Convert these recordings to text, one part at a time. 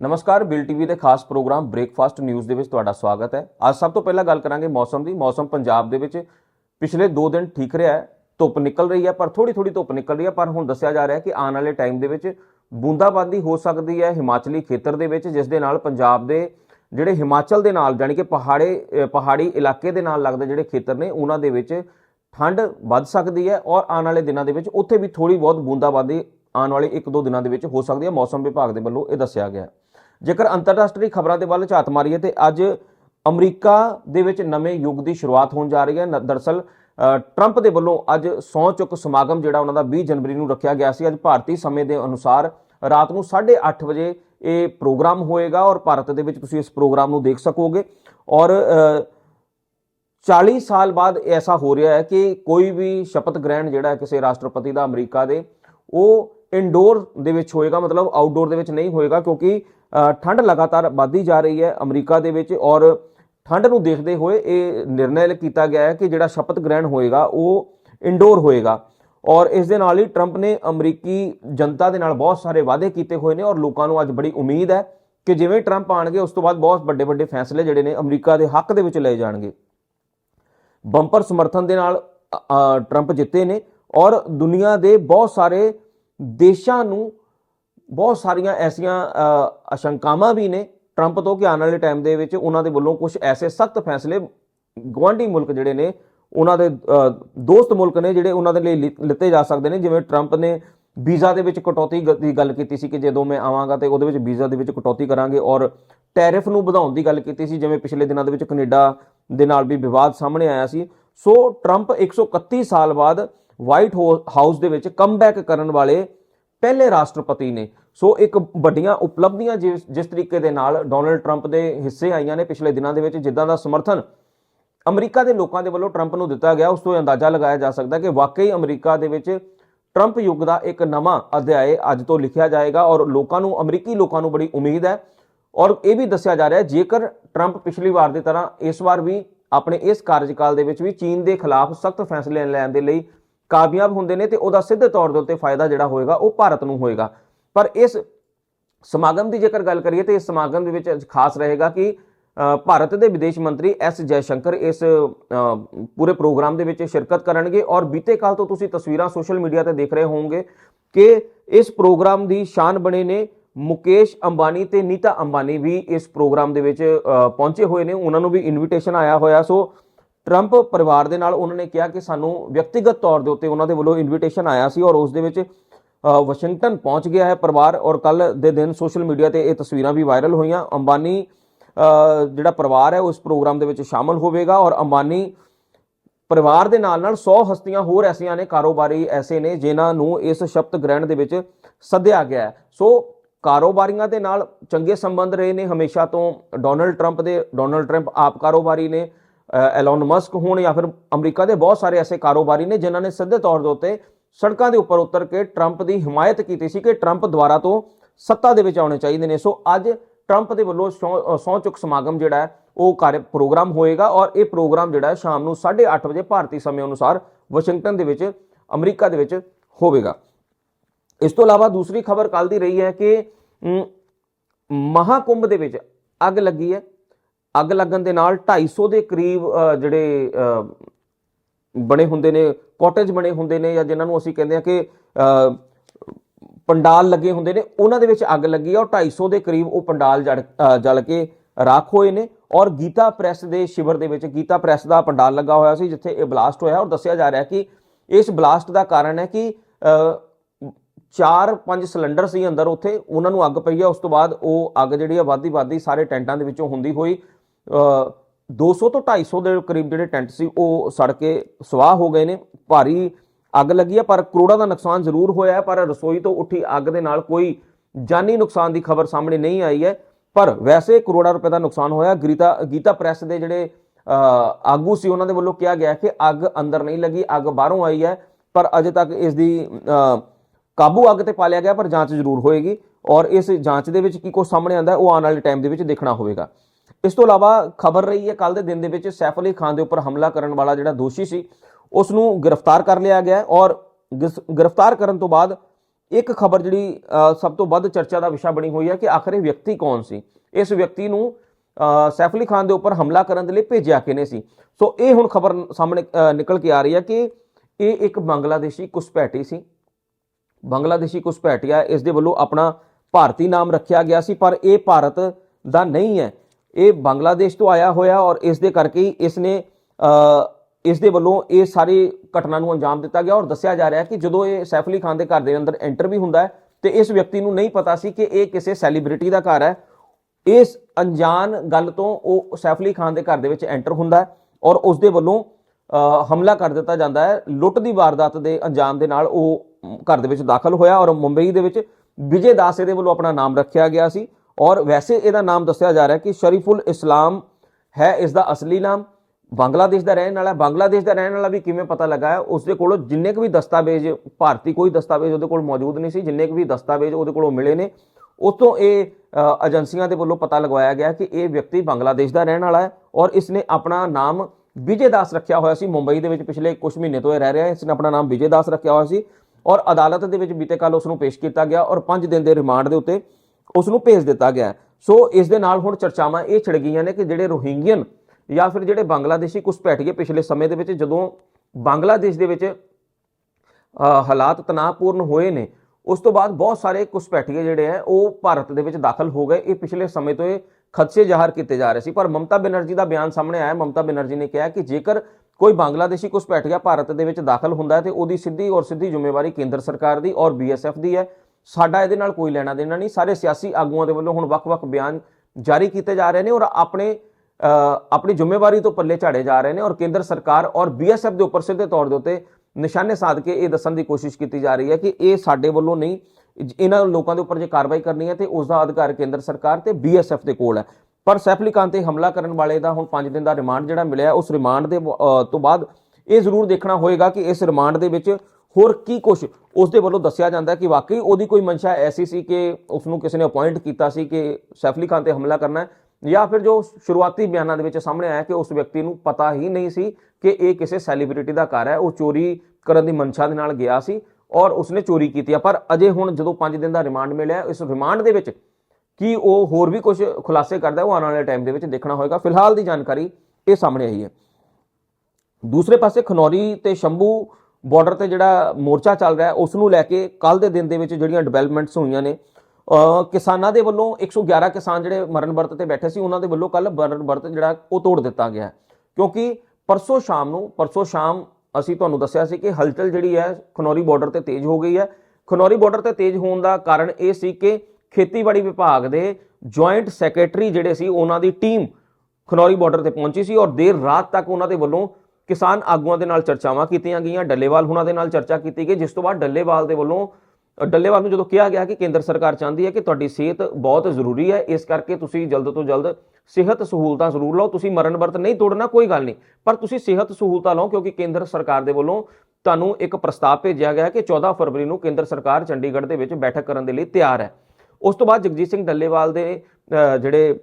ਨਮਸਕਾਰ, bill TV ਦੇ ਖਾਸ ਪ੍ਰੋਗਰਾਮ ਬ੍ਰੇਕਫਾਸਟ ਨਿਊਜ਼ ਦੇ ਵਿੱਚ ਤੁਹਾਡਾ ਸਵਾਗਤ ਹੈ। ਅੱਜ ਸਭ ਤੋਂ ਪਹਿਲਾਂ ਗੱਲ ਕਰਾਂਗੇ ਮੌਸਮ ਦੀ। ਮੌਸਮ ਪੰਜਾਬ ਦੇ ਵਿੱਚ ਪਿਛਲੇ 2 ਦਿਨ ਠੀਕ ਰਿਹਾ ਹੈ। ਧੁੱਪ ਨਿਕਲ ਰਹੀ ਹੈ, ਪਰ ਥੋੜੀ ਥੋੜੀ ਧੁੱਪ ਨਿਕਲ ਰਹੀ ਹੈ, ਪਰ ਹੁਣ ਦੱਸਿਆ ਜਾ ਰਿਹਾ ਹੈ ਕਿ ਆਉਣ ਵਾਲੇ ਟਾਈਮ ਦੇ ਵਿੱਚ ਬੂੰਦਾਬਾਂਦੀ ਹੋ ਸਕਦੀ ਹੈ ਹਿਮਾਚਲੀ ਖੇਤਰ ਦੇ ਵਿੱਚ, ਜਿਸ ਦੇ ਨਾਲ ਪੰਜਾਬ ਦੇ ਜਿਹੜੇ ਹਿਮਾਚਲ ਦੇ ਨਾਲ ਜਾਨੀ ਕਿ ਪਹਾੜੇ ਪਹਾੜੀ ਇਲਾਕੇ ਦੇ ਨਾਲ ਲੱਗਦੇ ਜਿਹੜੇ ਖੇਤਰ ਨੇ, ਉਹਨਾਂ ਦੇ ਵਿੱਚ ਠੰਡ ਵੱਧ ਸਕਦੀ ਹੈ ਔਰ ਆਉਣ ਵਾਲੇ ਦਿਨਾਂ ਦੇ ਵਿੱਚ ਉੱਥੇ ਵੀ ਥੋੜੀ ਬਹੁਤ ਬੂੰਦਾਬਾਂਦੀ ਆਉਣ ਵਾਲੇ 1-2 ਦਿਨਾਂ ਦੇ ਵਿੱਚ ਹੋ ਸਕਦੀ ਹੈ। ਮੌਸਮ ਵਿਭਾਗ ਦੇ ਵੱਲੋਂ ਇਹ ਦੱਸਿਆ ਗਿਆ ਹੈ। ਜੇਕਰ ਅੰਤਰਰਾਸ਼ਟਰੀ ਖਬਰਾਂ ਦੇ ਵੱਲ ਝਾਤ ਮਾਰੀਏ ਤੇ ਅੱਜ ਅਮਰੀਕਾ ਦੇ ਵਿੱਚ ਨਵੇਂ ਯੁੱਗ ਦੀ ਸ਼ੁਰੂਆਤ ਹੋਣ ਜਾ ਰਹੀ ਹੈ। ਨ- ਦਰਅਸਲ ਟਰੰਪ ਦੇ ਵੱਲੋਂ ਅੱਜ ਸਹੁੰ ਚੁੱਕ ਸਮਾਗਮ ਜਿਹੜਾ ਉਹਨਾਂ ਦਾ 20 ਜਨਵਰੀ ਨੂੰ ਰੱਖਿਆ ਗਿਆ ਸੀ। ਅੱਜ ਭਾਰਤੀ ਸਮੇਂ ਦੇ ਅਨੁਸਾਰ ਰਾਤ ਨੂੰ 8:30 ਵਜੇ ਇਹ ਪ੍ਰੋਗਰਾਮ ਹੋਏਗਾ ਔਰ ਭਾਰਤ ਦੇ ਵਿੱਚ ਤੁਸੀਂ ਇਸ ਪ੍ਰੋਗਰਾਮ ਨੂੰ ਦੇਖ ਸਕੋਗੇ। ਔਰ ਅ, 40 ਸਾਲ ਬਾਅਦ ਐਸਾ ਹੋ ਰਿਹਾ ਹੈ ਕਿ ਕੋਈ ਵੀ ਸ਼ਪਥ ਗ੍ਰਹਿਣ ਜਿਹੜਾ ਕਿਸੇ ਰਾਸ਼ਟਰਪਤੀ ਦਾ ਅਮਰੀਕਾ ਦੇ ਉਹ ਇਨਡੋਰ ਦੇ ਵਿੱਚ ਹੋਏਗਾ। ਮਤਲਬ ਆਊਟਡੋਰ ਦੇ ਵਿੱਚ ਨਹੀਂ ਹੋਏਗਾ ਕਿਉਂਕਿ ਠੰਡ ਲਗਾਤਾਰ ਵੱਧਦੀ ਜਾ ਰਹੀ ਹੈ ਅਮਰੀਕਾ ਦੇ ਵਿੱਚ ਔਰ ਠੰਡ ਨੂੰ ਦੇਖਦੇ ਹੋਏ ਇਹ ਨਿਰਣੈ ਕੀਤਾ ਗਿਆ ਹੈ ਕਿ ਜਿਹੜਾ ਸ਼ਪਥ ਗ੍ਰਹਿਣ ਹੋਏਗਾ ਉਹ ਇਨਡੋਰ ਹੋਏਗਾ। ਔਰ ਇਸ ਦੇ ਨਾਲ ਹੀ ਟਰੰਪ ਨੇ ਅਮਰੀਕੀ ਜਨਤਾ ਦੇ ਨਾਲ ਬਹੁਤ ਸਾਰੇ ਵਾਅਦੇ ਕੀਤੇ ਹੋਏ ਨੇ ਔਰ ਲੋਕਾਂ ਨੂੰ ਅੱਜ ਬੜੀ ਉਮੀਦ ਹੈ ਕਿ ਜਿਵੇਂ ਟਰੰਪ ਆਣਗੇ ਉਸ ਤੋਂ ਬਾਅਦ ਬਹੁਤ ਵੱਡੇ ਵੱਡੇ ਫੈਸਲੇ ਜਿਹੜੇ ਨੇ ਅਮਰੀਕਾ ਦੇ ਹੱਕ ਦੇ ਵਿੱਚ ਲਏ ਜਾਣਗੇ। ਬੰਪਰ ਸਮਰਥਨ ਦੇ ਨਾਲ ਅ, ਟਰੰਪ ਜਿੱਤੇ ਨੇ ਔਰ ਦੁਨੀਆ ਦੇ ਬਹੁਤ ਸਾਰੇ ਦੇਸ਼ਾਂ ਨੂੰ ਬਹੁਤ ਸਾਰੀਆਂ ਐਸੀਆਂ ਅ, ਆਸ਼ੰਕਾਵਾਂ ਵੀ ਨੇ ਟਰੰਪ ਤੋਂ ਕਿ ਆਉਣ ਵਾਲੇ ਟਾਈਮ ਦੇ ਵਿੱਚ ਉਹਨਾਂ ਦੇ ਵੱਲੋਂ ਕੁਝ ਐਸੇ ਸਖਤ ਫੈਸਲੇ ਗਵਾਂਢੀ ਮੁਲਕ ਜਿਹੜੇ ਨੇ ਉਹਨਾਂ ਦੇ ਦੋਸਤ ਮੁਲਕ ਨੇ ਜਿਹੜੇ ਉਹਨਾਂ ਦੇ ਲਈ ਲਿ- ਲਿੱਤੇ ਜਾ ਸਕਦੇ ਨੇ ਜਿਵੇਂ ਟਰੰਪ ਨੇ ਵੀਜ਼ਾ ਦੇ ਵਿੱਚ ਕਟੌਤੀ ਗ- ਦੀ ਗੱਲ ਕੀਤੀ ਸੀ ਕਿ ਜਦੋਂ ਮੈਂ ਆਵਾਂਗਾ ਤੇ ਉਹਦੇ ਵਿੱਚ ਵੀਜ਼ਾ ਦੇ ਵਿੱਚ ਕਟੌਤੀ ਕਰਾਂਗੇ ਔਰ ਟੈਰਿਫ ਨੂੰ ਵਧਾਉਣ ਦੀ ਗੱਲ ਕੀਤੀ ਸੀ ਜਿਵੇਂ ਪਿਛਲੇ ਦਿਨਾਂ ਦੇ ਵਿੱਚ ਕੈਨੇਡਾ ਦੇ ਨਾਲ ਵੀ ਵਿਵਾਦ ਸਾਹਮਣੇ ਆਇਆ ਸੀ। ਸੋ ਟਰੰਪ 131 ਸਾਲ ਬਾਅਦ ਵਾਈਟ ਹਾਊਸ ਦੇ ਵਿੱਚ ਕਮਬੈਕ ਕਰਨ ਵਾਲੇ ਪਹਿਲੇ ਰਾਸ਼ਟਰਪਤੀ ਨੇ। ਸੋ ਇੱਕ ਵੱਡੀਆਂ ਉਪਲਬਧੀਆਂ ਜਿਸ ਜਿਸ ਤਰੀਕੇ ਦੇ ਨਾਲ ਡੋਨਲਡ ਟਰੰਪ ਦੇ ਹਿੱਸੇ ਆਈਆਂ ਨੇ ਪਿਛਲੇ ਦਿਨਾਂ ਦੇ ਵਿੱਚ, ਜਿੱਦਾਂ ਦਾ ਸਮਰਥਨ ਅਮਰੀਕਾ ਦੇ ਲੋਕਾਂ ਦੇ ਵੱਲੋਂ ਟਰੰਪ ਨੂੰ ਦਿੱਤਾ ਗਿਆ, ਉਸ ਤੋਂ ਅੰਦਾਜ਼ਾ ਲਗਾਇਆ ਜਾ ਸਕਦਾ ਕਿ ਵਾਕਈ ਅਮਰੀਕਾ ਦੇ ਵਿੱਚ ਟਰੰਪ ਯੁੱਗ ਦਾ ਇੱਕ ਨਵਾਂ ਅਧਿਆਇ ਅੱਜ ਤੋਂ ਲਿਖਿਆ ਜਾਏਗਾ ਔਰ ਲੋਕਾਂ ਨੂੰ, ਅਮਰੀਕੀ ਲੋਕਾਂ ਨੂੰ ਬੜੀ ਉਮੀਦ ਹੈ। ਔਰ ਇਹ ਵੀ ਦੱਸਿਆ ਜਾ ਰਿਹਾ ਹੈ, ਜੇਕਰ ਟਰੰਪ ਪਿਛਲੀ ਵਾਰ ਦੀ ਤਰ੍ਹਾਂ ਇਸ ਵਾਰ ਵੀ ਆਪਣੇ ਇਸ ਕਾਰਜਕਾਲ ਦੇ ਵਿੱਚ ਵੀ ਚੀਨ ਦੇ ਖਿਲਾਫ ਸਖਤ ਫੈਸਲੇ ਲੈਣ ਦੇ ਲਈ ਕਾਮਯਾਬ ਹੁੰਦੇ ਨੇ ਤੇ ਉਹਦਾ ਸਿੱਧੇ ਤੌਰ ਦੇ ਉੱਤੇ ਫਾਇਦਾ ਜਿਹੜਾ ਹੋਏਗਾ, ਉਹ ਭਾਰਤ ਨੂੰ ਹੋਏਗਾ। ਪਰ ਇਸ ਸਮਾਗਮ ਦੀ ਜੇਕਰ ਗੱਲ ਕਰੀਏ ਤੇ ਇਸ ਸਮਾਗਮ ਦੇ ਵਿੱਚ ਅੱਜ ਖਾਸ ਰਹੇਗਾ ਕਿ ਭਾਰਤ ਦੇ ਵਿਦੇਸ਼ ਮੰਤਰੀ ਐਸ ਜੈਸ਼ੰਕਰ ਇਸ ਪੂਰੇ ਪ੍ਰੋਗਰਾਮ ਦੇ ਵਿੱਚ ਸ਼ਿਰਕਤ ਕਰਨਗੇ ਔਰ ਬੀਤੇ ਕਾਲ ਤੋਂ ਤੁਸੀਂ ਤਸਵੀਰਾਂ ਸੋਸ਼ਲ ਮੀਡੀਆ ਤੇ ਦੇਖ ਰਹੇ ਹੋਵੋਗੇ ਕਿ ਇਸ ਪ੍ਰੋਗਰਾਮ ਦੀ ਸ਼ਾਨ ਬਣੇ ਨੇ ਮੁਕੇਸ਼ ਅੰਬਾਨੀ ਤੇ ਨੀਤਾ ਅੰਬਾਨੀ ਵੀ ਇਸ ਪ੍ਰੋਗਰਾਮ ਦੇ ਵਿੱਚ ਪਹੁੰਚੇ ਹੋਏ ਨੇ। ਉਹਨਾਂ ਨੂੰ ਵੀ ਇਨਵੀਟੇਸ਼ਨ ਆਇਆ ਹੋਇਆ। ਸੋ ਟਰੰਪ ਪਰਿਵਾਰ ਦੇ ਨਾਲ ਉਹਨਾਂ ਨੇ ਕਿਹਾ ਕਿ ਸਾਨੂੰ ਵਿਅਕਤੀਗਤ ਤੌਰ ਦੇ ਉੱਤੇ ਉਹਨਾਂ ਦੇ ਵੱਲੋਂ ਇਨਵੀਟੇਸ਼ਨ ਆਇਆ ਸੀ ਔਰ ਉਸ ਦੇ ਵਿੱਚ ਵਾਸ਼ਿੰਗਟਨ ਪਹੁੰਚ ਗਿਆ ਹੈ ਪਰਿਵਾਰ ਔਰ ਕੱਲ ਦੇ ਦਿਨ ਸੋਸ਼ਲ ਮੀਡੀਆ ਤੇ ਇਹ ਤਸਵੀਰਾਂ ਵੀ ਵਾਇਰਲ ਹੋਈਆਂ। ਅੰਬਾਨੀ ਜਿਹੜਾ ਪਰਿਵਾਰ ਹੈ ਉਸ ਪ੍ਰੋਗਰਾਮ ਦੇ ਵਿੱਚ ਸ਼ਾਮਲ ਹੋਵੇਗਾ ਔਰ ਅੰਬਾਨੀ ਪਰਿਵਾਰ ਦੇ ਨਾਲ ਨਾਲ 100 ਹਸਤੀਆਂ ਹੋਰ ਐਸੀਆਂ ਨੇ, ਕਾਰੋਬਾਰੀ ਐਸੇ ਨੇ ਜਿਨ੍ਹਾਂ ਨੂੰ ਇਸ ਸ਼ਬਦ ਗ੍ਰਹਿਣ ਦੇ ਵਿੱਚ ਸੱਦਿਆ ਗਿਆ ਹੈ। ਸੋ ਕਾਰੋਬਾਰੀਆਂ ਦੇ ਨਾਲ ਚੰਗੇ ਸੰਬੰਧ ਰਹੇ ਨੇ, ਹਮੇਸ਼ਾ ਤੋਂ ਡੋਨਲਡ ਟਰੰਪ ਦੇ ਡੋਨਲਡ ਟਰੰਪ ਆਪ ਕਾਰੋਬਾਰੀ ਨੇ ਐਲਨ ਮਸਕ ਹੋਣ ਜਾਂ ਫਿਰ ਅਮਰੀਕਾ ਦੇ ਬਹੁਤ ਸਾਰੇ ਐਸੇ ਕਾਰੋਬਾਰੀ ਨੇ ਜਿਨ੍ਹਾਂ ਨੇ ਸਿੱਧੇ ਤੌਰ ਦੇ ਉੱਤੇ ਸੜਕਾਂ ਦੇ ਉੱਪਰ ਉਤਰ ਕੇ ਟਰੰਪ ਦੀ ਹਮਾਇਤ ਕੀਤੀ ਸੀ ਕਿ ਟਰੰਪ ਦੁਆਰਾ ਤੋਂ ਸੱਤਾ ਦੇ ਵਿੱਚ ਆਉਣੇ ਚਾਹੀਦੇ ਨੇ। ਸੋ ਅੱਜ ਟਰੰਪ ਦੇ ਵੱਲੋਂ ਸਹੁੰ ਸਹੁੰ ਚੁੱਕ ਸਮਾਗਮ ਜਿਹੜਾ ਹੈ ਉਹ ਕਾਰਜ ਪ੍ਰੋਗਰਾਮ ਹੋਏਗਾ ਔਰ ਇਹ ਪ੍ਰੋਗਰਾਮ ਜਿਹੜਾ ਹੈ ਸ਼ਾਮ ਨੂੰ 8:30 ਵਜੇ ਭਾਰਤੀ ਸਮੇਂ ਅਨੁਸਾਰ ਵਾਸ਼ਿੰਗਟਨ ਦੇ ਵਿੱਚ ਅਮਰੀਕਾ ਦੇ ਵਿੱਚ ਹੋਵੇਗਾ। ਇਸ ਤੋਂ ਇਲਾਵਾ ਦੂਸਰੀ ਖਬਰ ਕੱਲ ਦੀ ਰਹੀ ਹੈ ਕਿ ਅਮ, ਮਹਾਕੁੰਭ ਦੇ ਵਿੱਚ ਅੱਗ ਲੱਗੀ ਹੈ। ਅੱਗ ਲੱਗਣ ਦੇ ਨਾਲ 250 ਦੇ ਕਰੀਬ ਜਿਹੜੇ ਬਣੇ ਹੁੰਦੇ ਨੇ, ਕਾਟੇਜ ਬਣੇ ਹੁੰਦੇ ਨੇ ਜਾਂ ਜਿਨ੍ਹਾਂ ਨੂੰ ਅਸੀਂ ਕਹਿੰਦੇ ਆ ਕਿ ਪੰਡਾਲ ਲੱਗੇ ਹੁੰਦੇ ਨੇ, ਉਹਨਾਂ ਦੇ ਵਿੱਚ ਅੱਗ ਲੱਗੀ ਆ ਔਰ 250 ਦੇ ਕਰੀਬ ਉਹ ਪੰਡਾਲ ਜੜ ਜਲ ਕੇ ਰਾਖ ਹੋਏ ਨੇ ਔਰ ਗੀਤਾ ਪ੍ਰੈਸ ਦੇ ਸ਼ਿਵਰ ਦੇ ਵਿੱਚ, ਗੀਤਾ ਪ੍ਰੈਸ ਦਾ ਪੰਡਾਲ ਲੱਗਾ ਹੋਇਆ ਸੀ ਜਿੱਥੇ ਇਹ ਬਲਾਸਟ ਹੋਇਆ ਔਰ ਦੱਸਿਆ ਜਾ ਰਿਹਾ ਕਿ ਇਸ ਬਲਾਸਟ ਦਾ ਕਾਰਨ ਹੈ ਕਿ ਚਾਰ ਪੰਜ ਸਿਲੰਡਰ ਸੀ ਅੰਦਰ ਉੱਥੇ, ਉਹਨਾਂ ਨੂੰ ਅੱਗ ਪਈ ਆ, ਉਸ ਤੋਂ ਬਾਅਦ ਉਹ ਅੱਗ ਜਿਹੜੀ ਆ ਵਾਦੀ ਵਾਦੀ ਸਾਰੇ ਟੈਂਟਾਂ ਦੇ ਵਿੱਚੋਂ ਹੁੰਦੀ ਹੋਈ 200 ਤੋਂ 250 ਦੇ ਕਰੀਬ ਜਿਹੜੇ ਟੈਂਟ ਸੀ, ਉਹ ਸੜ ਕੇ ਸਵਾਹ ਹੋ ਗਏ ਨੇ। ਭਾਰੀ ਅੱਗ ਲੱਗੀ ਹੈ ਪਰ ਕਰੋੜਾਂ ਦਾ ਨੁਕਸਾਨ ਜ਼ਰੂਰ ਹੋਇਆ ਹੈ, ਪਰ ਰਸੋਈ ਤੋਂ ਉੱਠੀ ਅੱਗ ਦੇ ਨਾਲ ਕੋਈ ਜਾਨੀ ਨੁਕਸਾਨ ਦੀ ਖਬਰ ਸਾਹਮਣੇ ਨਹੀਂ ਆਈ ਹੈ। ਪਰ ਵੈਸੇ ਕਰੋੜਾਂ ਰੁਪਏ ਦਾ ਨੁਕਸਾਨ ਹੋਇਆ। ਗੀਤਾ ਗੀਤਾ ਪ੍ਰੈਸ ਦੇ ਜਿਹੜੇ ਆਗੂ ਸੀ, ਉਹਨਾਂ ਦੇ ਵੱਲੋਂ ਕਿਹਾ ਗਿਆ ਕਿ ਅੱਗ ਅੰਦਰ ਨਹੀਂ ਲੱਗੀ, ਅੱਗ ਬਾਹਰੋਂ ਆਈ ਹੈ, ਪਰ ਅਜੇ ਤੱਕ ਇਸ ਦੀ ਕਾਬੂ ਅੱਗ ਤੇ ਪਾ ਲਿਆ ਗਿਆ, ਪਰ ਜਾਂਚ ਜ਼ਰੂਰ ਹੋਏਗੀ। ਔਰ ਇਸ ਜਾਂਚ ਦੇ ਵਿੱਚ ਕੀ ਕੁਝ ਸਾਹਮਣੇ ਆਉਂਦਾ ਉਹ ਆਉਣ ਵਾਲੇ ਟਾਈਮ ਦੇ ਵਿੱਚ ਦੇਖਣਾ ਹੋਵੇਗਾ। ਇਸ ਤੋਂ ਇਲਾਵਾ ਖਬਰ ਰਹੀ ਹੈ ਕੱਲ ਦੇ ਦਿਨ ਦੇ ਵਿੱਚ ਸੈਫ ਅਲੀ ਖਾਨ ਦੇ ਉੱਪਰ ਹਮਲਾ ਕਰਨ ਵਾਲਾ ਜਿਹੜਾ ਦੋਸ਼ੀ ਸੀ ਉਸ ਨੂੰ ਗ੍ਰਿਫਤਾਰ ਕਰ ਲਿਆ ਗਿਆ ਔਰ ਗ੍ਰਿਫਤਾਰ ਕਰਨ ਤੋਂ ਬਾਅਦ ਇੱਕ ਖਬਰ ਜਿਹੜੀ ਸਭ ਤੋਂ ਵੱਧ ਚਰਚਾ ਦਾ ਵਿਸ਼ਾ ਬਣੀ ਹੋਈ ਹੈ ਕਿ ਆਖਰ ਇਹ ਵਿਅਕਤੀ ਕੌਣ ਸੀ? ਇਸ ਵਿਅਕਤੀ ਨੂੰ ਸੈਫ ਅਲੀ ਖਾਨ ਦੇ ਉੱਪਰ ਹਮਲਾ ਕਰਨ ਦੇ ਲਈ ਭੇਜਿਆ ਕਿਨੇ ਸੀ? ਸੋ ਇਹ ਹੁਣ ਖਬਰ ਸਾਹਮਣੇ ਨਿਕਲ ਕੇ ਆ ਰਹੀ ਹੈ ਕਿ ਇਹ ਇੱਕ ਬੰਗਲਾਦੇਸ਼ੀ ਘੁਸਪੈਠੀ ਸੀ। ਬੰਗਲਾਦੇਸ਼ੀ ਘੁਸਪੈਠੀਆ ਇਸ ਦੇ ਵੱਲੋਂ ਆਪਣਾ ਭਾਰਤੀ ਨਾਮ ਰੱਖਿਆ ਗਿਆ ਸੀ, ਪਰ ਇਹ ਭਾਰਤ ਦਾ ਨਹੀਂ ਹੈ। ਇਹ ਬੰਗਲਾਦੇਸ਼ ਤੋਂ ਆਇਆ ਹੋਇਆ ਔਰ ਇਸ ਦੇ ਕਰਕੇ ਹੀ ਇਸ ਨੇ ਇਸ ਦੇ ਵੱਲੋਂ ਇਹ ਸਾਰੀ ਘਟਨਾ ਨੂੰ ਅੰਜਾਮ ਦਿੱਤਾ ਗਿਆ ਔਰ ਦੱਸਿਆ ਜਾ ਰਿਹਾ ਕਿ ਜਦੋਂ ਇਹ ਸੈਫ ਅਲੀ ਖਾਨ ਦੇ ਘਰ ਦੇ ਅੰਦਰ ਐਂਟਰ ਵੀ ਹੁੰਦਾ ਹੈ ਤੇ ਇਸ ਵਿਅਕਤੀ ਨੂੰ ਨਹੀਂ ਪਤਾ ਸੀ ਕਿ ਇਹ ਕਿਸੇ ਸੈਲੀਬ੍ਰਿਟੀ ਦਾ ਘਰ ਹੈ। ਇਸ ਅਣਜਾਣ ਗੱਲ ਤੋਂ ਉਹ ਸੈਫ ਅਲੀ ਖਾਨ ਦੇ ਘਰ ਦੇ ਵਿੱਚ ਐਂਟਰ ਹੁੰਦਾ ਹੈ ਔਰ ਉਸ ਦੇ ਵੱਲੋਂ ਹਮਲਾ ਕਰ ਦਿੱਤਾ ਜਾਂਦਾ ਹੈ। ਲੁੱਟ ਦੀ ਵਾਰਦਾਤ ਦੇ ਅੰਜਾਮ ਦੇ ਨਾਲ ਉਹ ਘਰ ਦੇ ਵਿੱਚ ਦਾਖਲ ਹੋਇਆ ਔਰ ਮੁੰਬਈ ਦੇ ਵਿੱਚ ਵਿਜੇ ਦਾਸ ਇਹਦੇ ਵੱਲੋਂ ਆਪਣਾ ਨਾਮ ਰੱਖਿਆ ਗਿਆ ਸੀ। ਔਰ ਵੈਸੇ ਇਹਦਾ ਨਾਮ ਦੱਸਿਆ ਜਾ ਰਿਹਾ ਕਿ ਸ਼ਰੀਫੁਲ ਇਸਲਾਮ ਹੈ, ਇਸ ਦਾ ਅਸਲੀ ਨਾਮ। ਬੰਗਲਾਦੇਸ਼ ਦਾ ਰਹਿਣ ਵਾਲਾ, ਬੰਗਲਾਦੇਸ਼ ਦਾ ਰਹਿਣ ਵਾਲਾ ਵੀ ਕਿਵੇਂ ਪਤਾ ਲੱਗਾ ਹੈ? ਉਸ ਦੇ ਕੋਲੋਂ ਜਿੰਨੇ ਕੁ ਵੀ ਦਸਤਾਵੇਜ਼, ਭਾਰਤੀ ਕੋਈ ਦਸਤਾਵੇਜ਼ ਉਹਦੇ ਕੋਲ ਮੌਜੂਦ ਨਹੀਂ ਸੀ, ਜਿੰਨੇ ਕੁ ਵੀ ਦਸਤਾਵੇਜ਼ ਉਹਦੇ ਕੋਲੋਂ ਮਿਲੇ ਨੇ ਉਸ ਤੋਂ ਇਹ ਏਜੰਸੀਆਂ ਦੇ ਵੱਲੋਂ ਪਤਾ ਲਗਵਾਇਆ ਗਿਆ ਕਿ ਇਹ ਵਿਅਕਤੀ ਬੰਗਲਾਦੇਸ਼ ਦਾ ਰਹਿਣ ਵਾਲਾ ਹੈ ਔਰ ਇਸ ਨੇ ਆਪਣਾ ਨਾਮ ਵਿਜੇ ਦਾਸ ਰੱਖਿਆ ਹੋਇਆ ਸੀ। ਮੁੰਬਈ ਦੇ ਵਿੱਚ ਪਿਛਲੇ ਕੁਝ ਮਹੀਨੇ ਤੋਂ ਇਹ ਰਹਿ ਰਿਹਾ ਇਸ ਨੇ ਆਪਣਾ ਨਾਮ ਵਿਜੇ ਦਾਸ ਰੱਖਿਆ ਹੋਇਆ ਸੀ ਔਰ ਅਦਾਲਤ ਦੇ ਵਿੱਚ ਬੀਤੇ ਕੱਲ ਉਸ ਨੂੰ ਪੇਸ਼ ਕੀਤਾ ਗਿਆ ਔਰ 5 ਦਿਨ ਦੇ ਰਿਮਾਂਡ ਦੇ ਉੱਤੇ ਉਸ ਨੂੰ ਭੇਜ ਦਿੱਤਾ ਗਿਆ। ਸੋ ਇਸ ਦੇ ਨਾਲ ਹੁਣ ਚਰਚਾਵਾਂ ਇਹ ਛਿੜ ਗਈਆਂ ਨੇ ਕਿ ਜਿਹੜੇ ਰੋਹਿੰਗੀਅਨ ਜਾਂ ਫਿਰ ਜਿਹੜੇ ਬੰਗਲਾਦੇਸ਼ੀ ਘੁਸਪੈਠੀਏ ਪਿਛਲੇ ਸਮੇਂ ਦੇ ਵਿੱਚ ਜਦੋਂ ਬੰਗਲਾਦੇਸ਼ ਦੇ ਵਿੱਚ ਹਾਲਾਤ ਤਣਾਅਪੂਰਨ ਹੋਏ ਨੇ, ਉਸ ਤੋਂ ਬਾਅਦ ਬਹੁਤ ਸਾਰੇ ਘੁਸਪੈਠੀਏ ਜਿਹੜੇ ਹੈ, ਉਹ ਭਾਰਤ ਦੇ ਵਿੱਚ ਦਾਖਲ ਹੋ ਗਏ। ਇਹ ਪਿਛਲੇ ਸਮੇਂ ਤੋਂ ਇਹ ਖਦਸ਼ੇ ਜ਼ਾਹਰ ਕੀਤੇ ਜਾ ਰਹੇ ਸੀ। ਪਰ ਮਮਤਾ ਬੈਨਰਜੀ ਦਾ ਬਿਆਨ ਸਾਹਮਣੇ ਆਇਆ। ਮਮਤਾ ਬੈਨਰਜੀ ਨੇ ਕਿਹਾ ਕਿ ਜੇਕਰ ਕੋਈ ਬੰਗਲਾਦੇਸ਼ੀ ਘੁਸਪੈਠੀਆ ਭਾਰਤ ਦੇ ਵਿੱਚ ਦਾਖਲ ਹੁੰਦਾ ਹੈ ਤੇ ਉਹਦੀ ਸਿੱਧੀ ਔਰ ਸਿੱਧੀ ਜ਼ਿੰਮੇਵਾਰੀ ਕੇਂਦਰ ਸਰਕਾਰ ਦੀ ਔਰ ਬੀਐਸਐਫ ਦੀ ਹੈ। ਸਾਡਾ ਇਹਦੇ ਨਾਲ ਕੋਈ ਲੈਣਾ ਦੇਣਾ ਨਹੀਂ। ਸਾਰੇ ਸਿਆਸੀ ਆਗੂਆਂ ਦੇ ਵੱਲੋਂ ਹੁਣ ਵੱਖ-ਵੱਖ ਬਿਆਨ ਜਾਰੀ ਕੀਤੇ ਜਾ ਰਹੇ ਨੇ ਔਰ ਆਪਣੇ ਆਪਣੀ ਜ਼ਿੰਮੇਵਾਰੀ ਤੋਂ ਪੱਲੇ ਝਾੜੇ ਜਾ ਰਹੇ ਨੇ ਔਰ ਕੇਂਦਰ ਸਰਕਾਰ ਔਰ ਬੀਐਸਐਫ ਦੇ ਉੱਪਰ ਸਿੱਧੇ ਤੌਰ ਦੇ ਉੱਤੇ ਨਿਸ਼ਾਨੇ ਸਾਧ ਕੇ ਇਹ ਦੱਸਣ ਦੀ ਕੋਸ਼ਿਸ਼ ਕੀਤੀ ਜਾ ਰਹੀ ਹੈ ਕਿ ਇਹ ਸਾਡੇ ਵੱਲੋਂ ਨਹੀਂ ਇਹਨਾਂ ਲੋਕਾਂ ਦੇ ਉੱਪਰ ਜੇ ਕਾਰਵਾਈ ਕਰਨੀ ਹੈ ਤੇ ਉਸ ਦਾ ਅਧਿਕਾਰ ਕੇਂਦਰ ਸਰਕਾਰ ਤੇ ਬੀਐਸਐਫ ਦੇ ਕੋਲ ਹੈ। ਪਰ ਸੈਫ ਖਾਨ ਤੇ ਹਮਲਾ ਕਰਨ ਵਾਲੇ ਦਾ ਹੁਣ 5 ਦਿਨ ਦਾ ਰਿਮਾਂਡ ਜਿਹੜਾ ਮਿਲਿਆ, ਉਸ ਰਿਮਾਂਡ ਦੇ ਤੋਂ ਬਾਅਦ ਇਹ ਜ਼ਰੂਰ ਦੇਖਣਾ ਹੋਏਗਾ ਕਿ ਇਸ ਰਿਮਾਂਡ ਦੇ ਵਿੱਚ ਹੋਰ ਕੀ ਕੁਝ ਉਸ ਦੇ ਵੱਲੋਂ ਦੱਸਿਆ ਜਾਂਦਾ ਕਿ ਵਾਕਈ ਉਹਦੀ ਕੋਈ ਮਨਸ਼ਾ ਐਸੀ ਸੀ ਕਿ ਉਸ ਨੂੰ ਕਿਸੇ ਨੇ ਅਪਾਇੰਟ ਕੀਤਾ ਸੀ ਕਿ ਸੈਫਲੀ ਖਾਨ ਤੇ ਹਮਲਾ ਕਰਨਾ ਹੈ? ਜਾਂ ਫਿਰ ਜੋ ਸ਼ੁਰੂਆਤੀ ਬਿਆਨਾਂ ਦੇ ਵਿੱਚ ਸਾਹਮਣੇ ਆਇਆ ਕਿ ਉਸ ਵਿਅਕਤੀ ਨੂੰ ਪਤਾ ਹੀ ਨਹੀਂ ਸੀ ਕਿ ਇਹ ਕਿਸੇ ਸੈਲੀਬ੍ਰਿਟੀ ਦਾ ਘਰ ਹੈ, ਉਹ ਚੋਰੀ ਕਰਨ ਦੀ ਮਨਸ਼ਾ ਦੇ ਨਾਲ ਗਿਆ ਸੀ ਔਰ ਉਸਨੇ ਚੋਰੀ ਕੀਤੀ ਹੈ। ਪਰ ਅਜੇ ਹੁਣ ਜਦੋਂ 5 ਦਿਨ ਦਾ ਰਿਮਾਂਡ ਮਿਲਿਆ, ਇਸ ਰਿਮਾਂਡ ਦੇ ਵਿੱਚ ਕੀ ਉਹ ਹੋਰ ਵੀ ਕੁਝ ਖੁਲਾਸੇ ਕਰਦਾ ਉਹ ਆਉਣ ਵਾਲੇ ਟਾਈਮ ਦੇ ਵਿੱਚ ਦੇਖਣਾ ਹੋਏਗਾ। ਫਿਲਹਾਲ ਦੀ ਜਾਣਕਾਰੀ ਇਹ ਸਾਹਮਣੇ ਆਈ ਹੈ। ਦੂਸਰੇ ਪਾਸੇ ਖਨੌਰੀ ਤੇ ਸ਼ੰਭੂ ਬਾਰਡਰ ਤੇ ਜਿਹੜਾ ਮੋਰਚਾ ਚੱਲ ਰਿਹਾ ਉਸ ਨੂੰ ਲੈ ਕੇ ਕੱਲ ਦੇ ਦਿਨ ਦੇ ਵਿੱਚ ਜਿਹੜੀਆਂ ਡਿਵੈਲਪਮੈਂਟਸ ਹੋਈਆਂ ਨੇ ਕਿਸਾਨਾਂ ਦੇ ਵੱਲੋਂ 111 ਕਿਸਾਨ ਜਿਹੜੇ ਮਰਨ ਵਰਤ ਤੇ ਬੈਠੇ ਸੀ, ਉਹਨਾਂ ਦੇ ਵੱਲੋਂ ਕੱਲ ਮਰਨ ਵਰਤ ਜਿਹੜਾ ਉਹ ਤੋੜ ਦਿੱਤਾ ਗਿਆ ਕਿਉਂਕਿ ਪਰਸੋਂ ਸ਼ਾਮ ਨੂੰ, ਪਰਸੋਂ ਸ਼ਾਮ ਅਸੀਂ ਤੁਹਾਨੂੰ ਦੱਸਿਆ ਸੀ ਕਿ ਹਲਚਲ ਜਿਹੜੀ ਹੈ, ਖਨੌਰੀ ਬਾਰਡਰ ਤੇ ਤੇਜ਼ ਹੋ ਗਈ ਹੈ। ਖਨੌਰੀ ਬਾਰਡਰ ਤੇ ਤੇਜ਼ ਹੋਣ ਦਾ ਕਾਰਨ ਇਹ ਸੀ ਕਿ ਖੇਤੀਬਾੜੀ ਵਿਭਾਗ ਦੇ ਜੁਆਇੰਟ ਸੈਕਟਰੀ ਜਿਹੜੇ ਸੀ, ਉਹਨਾਂ ਦੀ ਟੀਮ ਖਨੌਰੀ ਬਾਰਡਰ ਤੇ ਪਹੁੰਚੀ ਸੀ ਔਰ ਦੇਰ ਰਾਤ ਤੱਕ ਉਹਨਾਂ ਦੇ ਵੱਲੋਂ ਕਿਸਾਨ ਆਗੂਆਂ ਦੇ ਨਾਲ ਚਰਚਾਵਾਂ ਕੀਤੀਆਂ ਗਈਆਂ, ਡੱਲੇਵਾਲ ਹੁਣਾਂ ਦੇ ਨਾਲ ਚਰਚਾ ਕੀਤੀ ਗਈ, ਜਿਸ ਤੋਂ ਬਾਅਦ ਡੱਲੇਵਾਲ ਦੇ ਵੱਲੋਂ ਡੱਲੇਵਾਲ ਨੂੰ ਜਦੋਂ ਕਿਹਾ ਗਿਆ ਕਿ ਕੇਂਦਰ ਸਰਕਾਰ ਚਾਹੁੰਦੀ ਹੈ ਕਿ ਤੁਹਾਡੀ ਸਿਹਤ ਬਹੁਤ ਜ਼ਰੂਰੀ ਹੈ, ਇਸ ਕਰਕੇ ਤੁਸੀਂ ਜਲਦ ਤੋਂ ਜਲਦ ਸਿਹਤ ਸਹੂਲਤਾਂ ਜ਼ਰੂਰ ਲਓ, ਤੁਸੀਂ ਮਰਨ ਵਰਤ ਨਹੀਂ ਤੋੜਨਾ, ਕੋਈ ਗੱਲ ਨਹੀਂ, ਪਰ ਤੁਸੀਂ ਸਿਹਤ ਸਹੂਲਤਾਂ ਲਓ, ਕਿਉਂਕਿ ਕੇਂਦਰ ਸਰਕਾਰ ਦੇ ਵੱਲੋਂ ਤੁਹਾਨੂੰ ਇੱਕ ਪ੍ਰਸਤਾਵ ਭੇਜਿਆ ਗਿਆ ਕਿ 14 ਫਰਵਰੀ ਨੂੰ ਕੇਂਦਰ ਸਰਕਾਰ ਚੰਡੀਗੜ੍ਹ ਦੇ ਵਿੱਚ ਬੈਠਕ ਕਰਨ ਦੇ ਲਈ ਤਿਆਰ ਹੈ। ਉਸ ਤੋਂ ਬਾਅਦ ਜਗਜੀਤ ਸਿੰਘ ਡੱਲੇਵਾਲ ਦੇ ਜਿਹੜੇ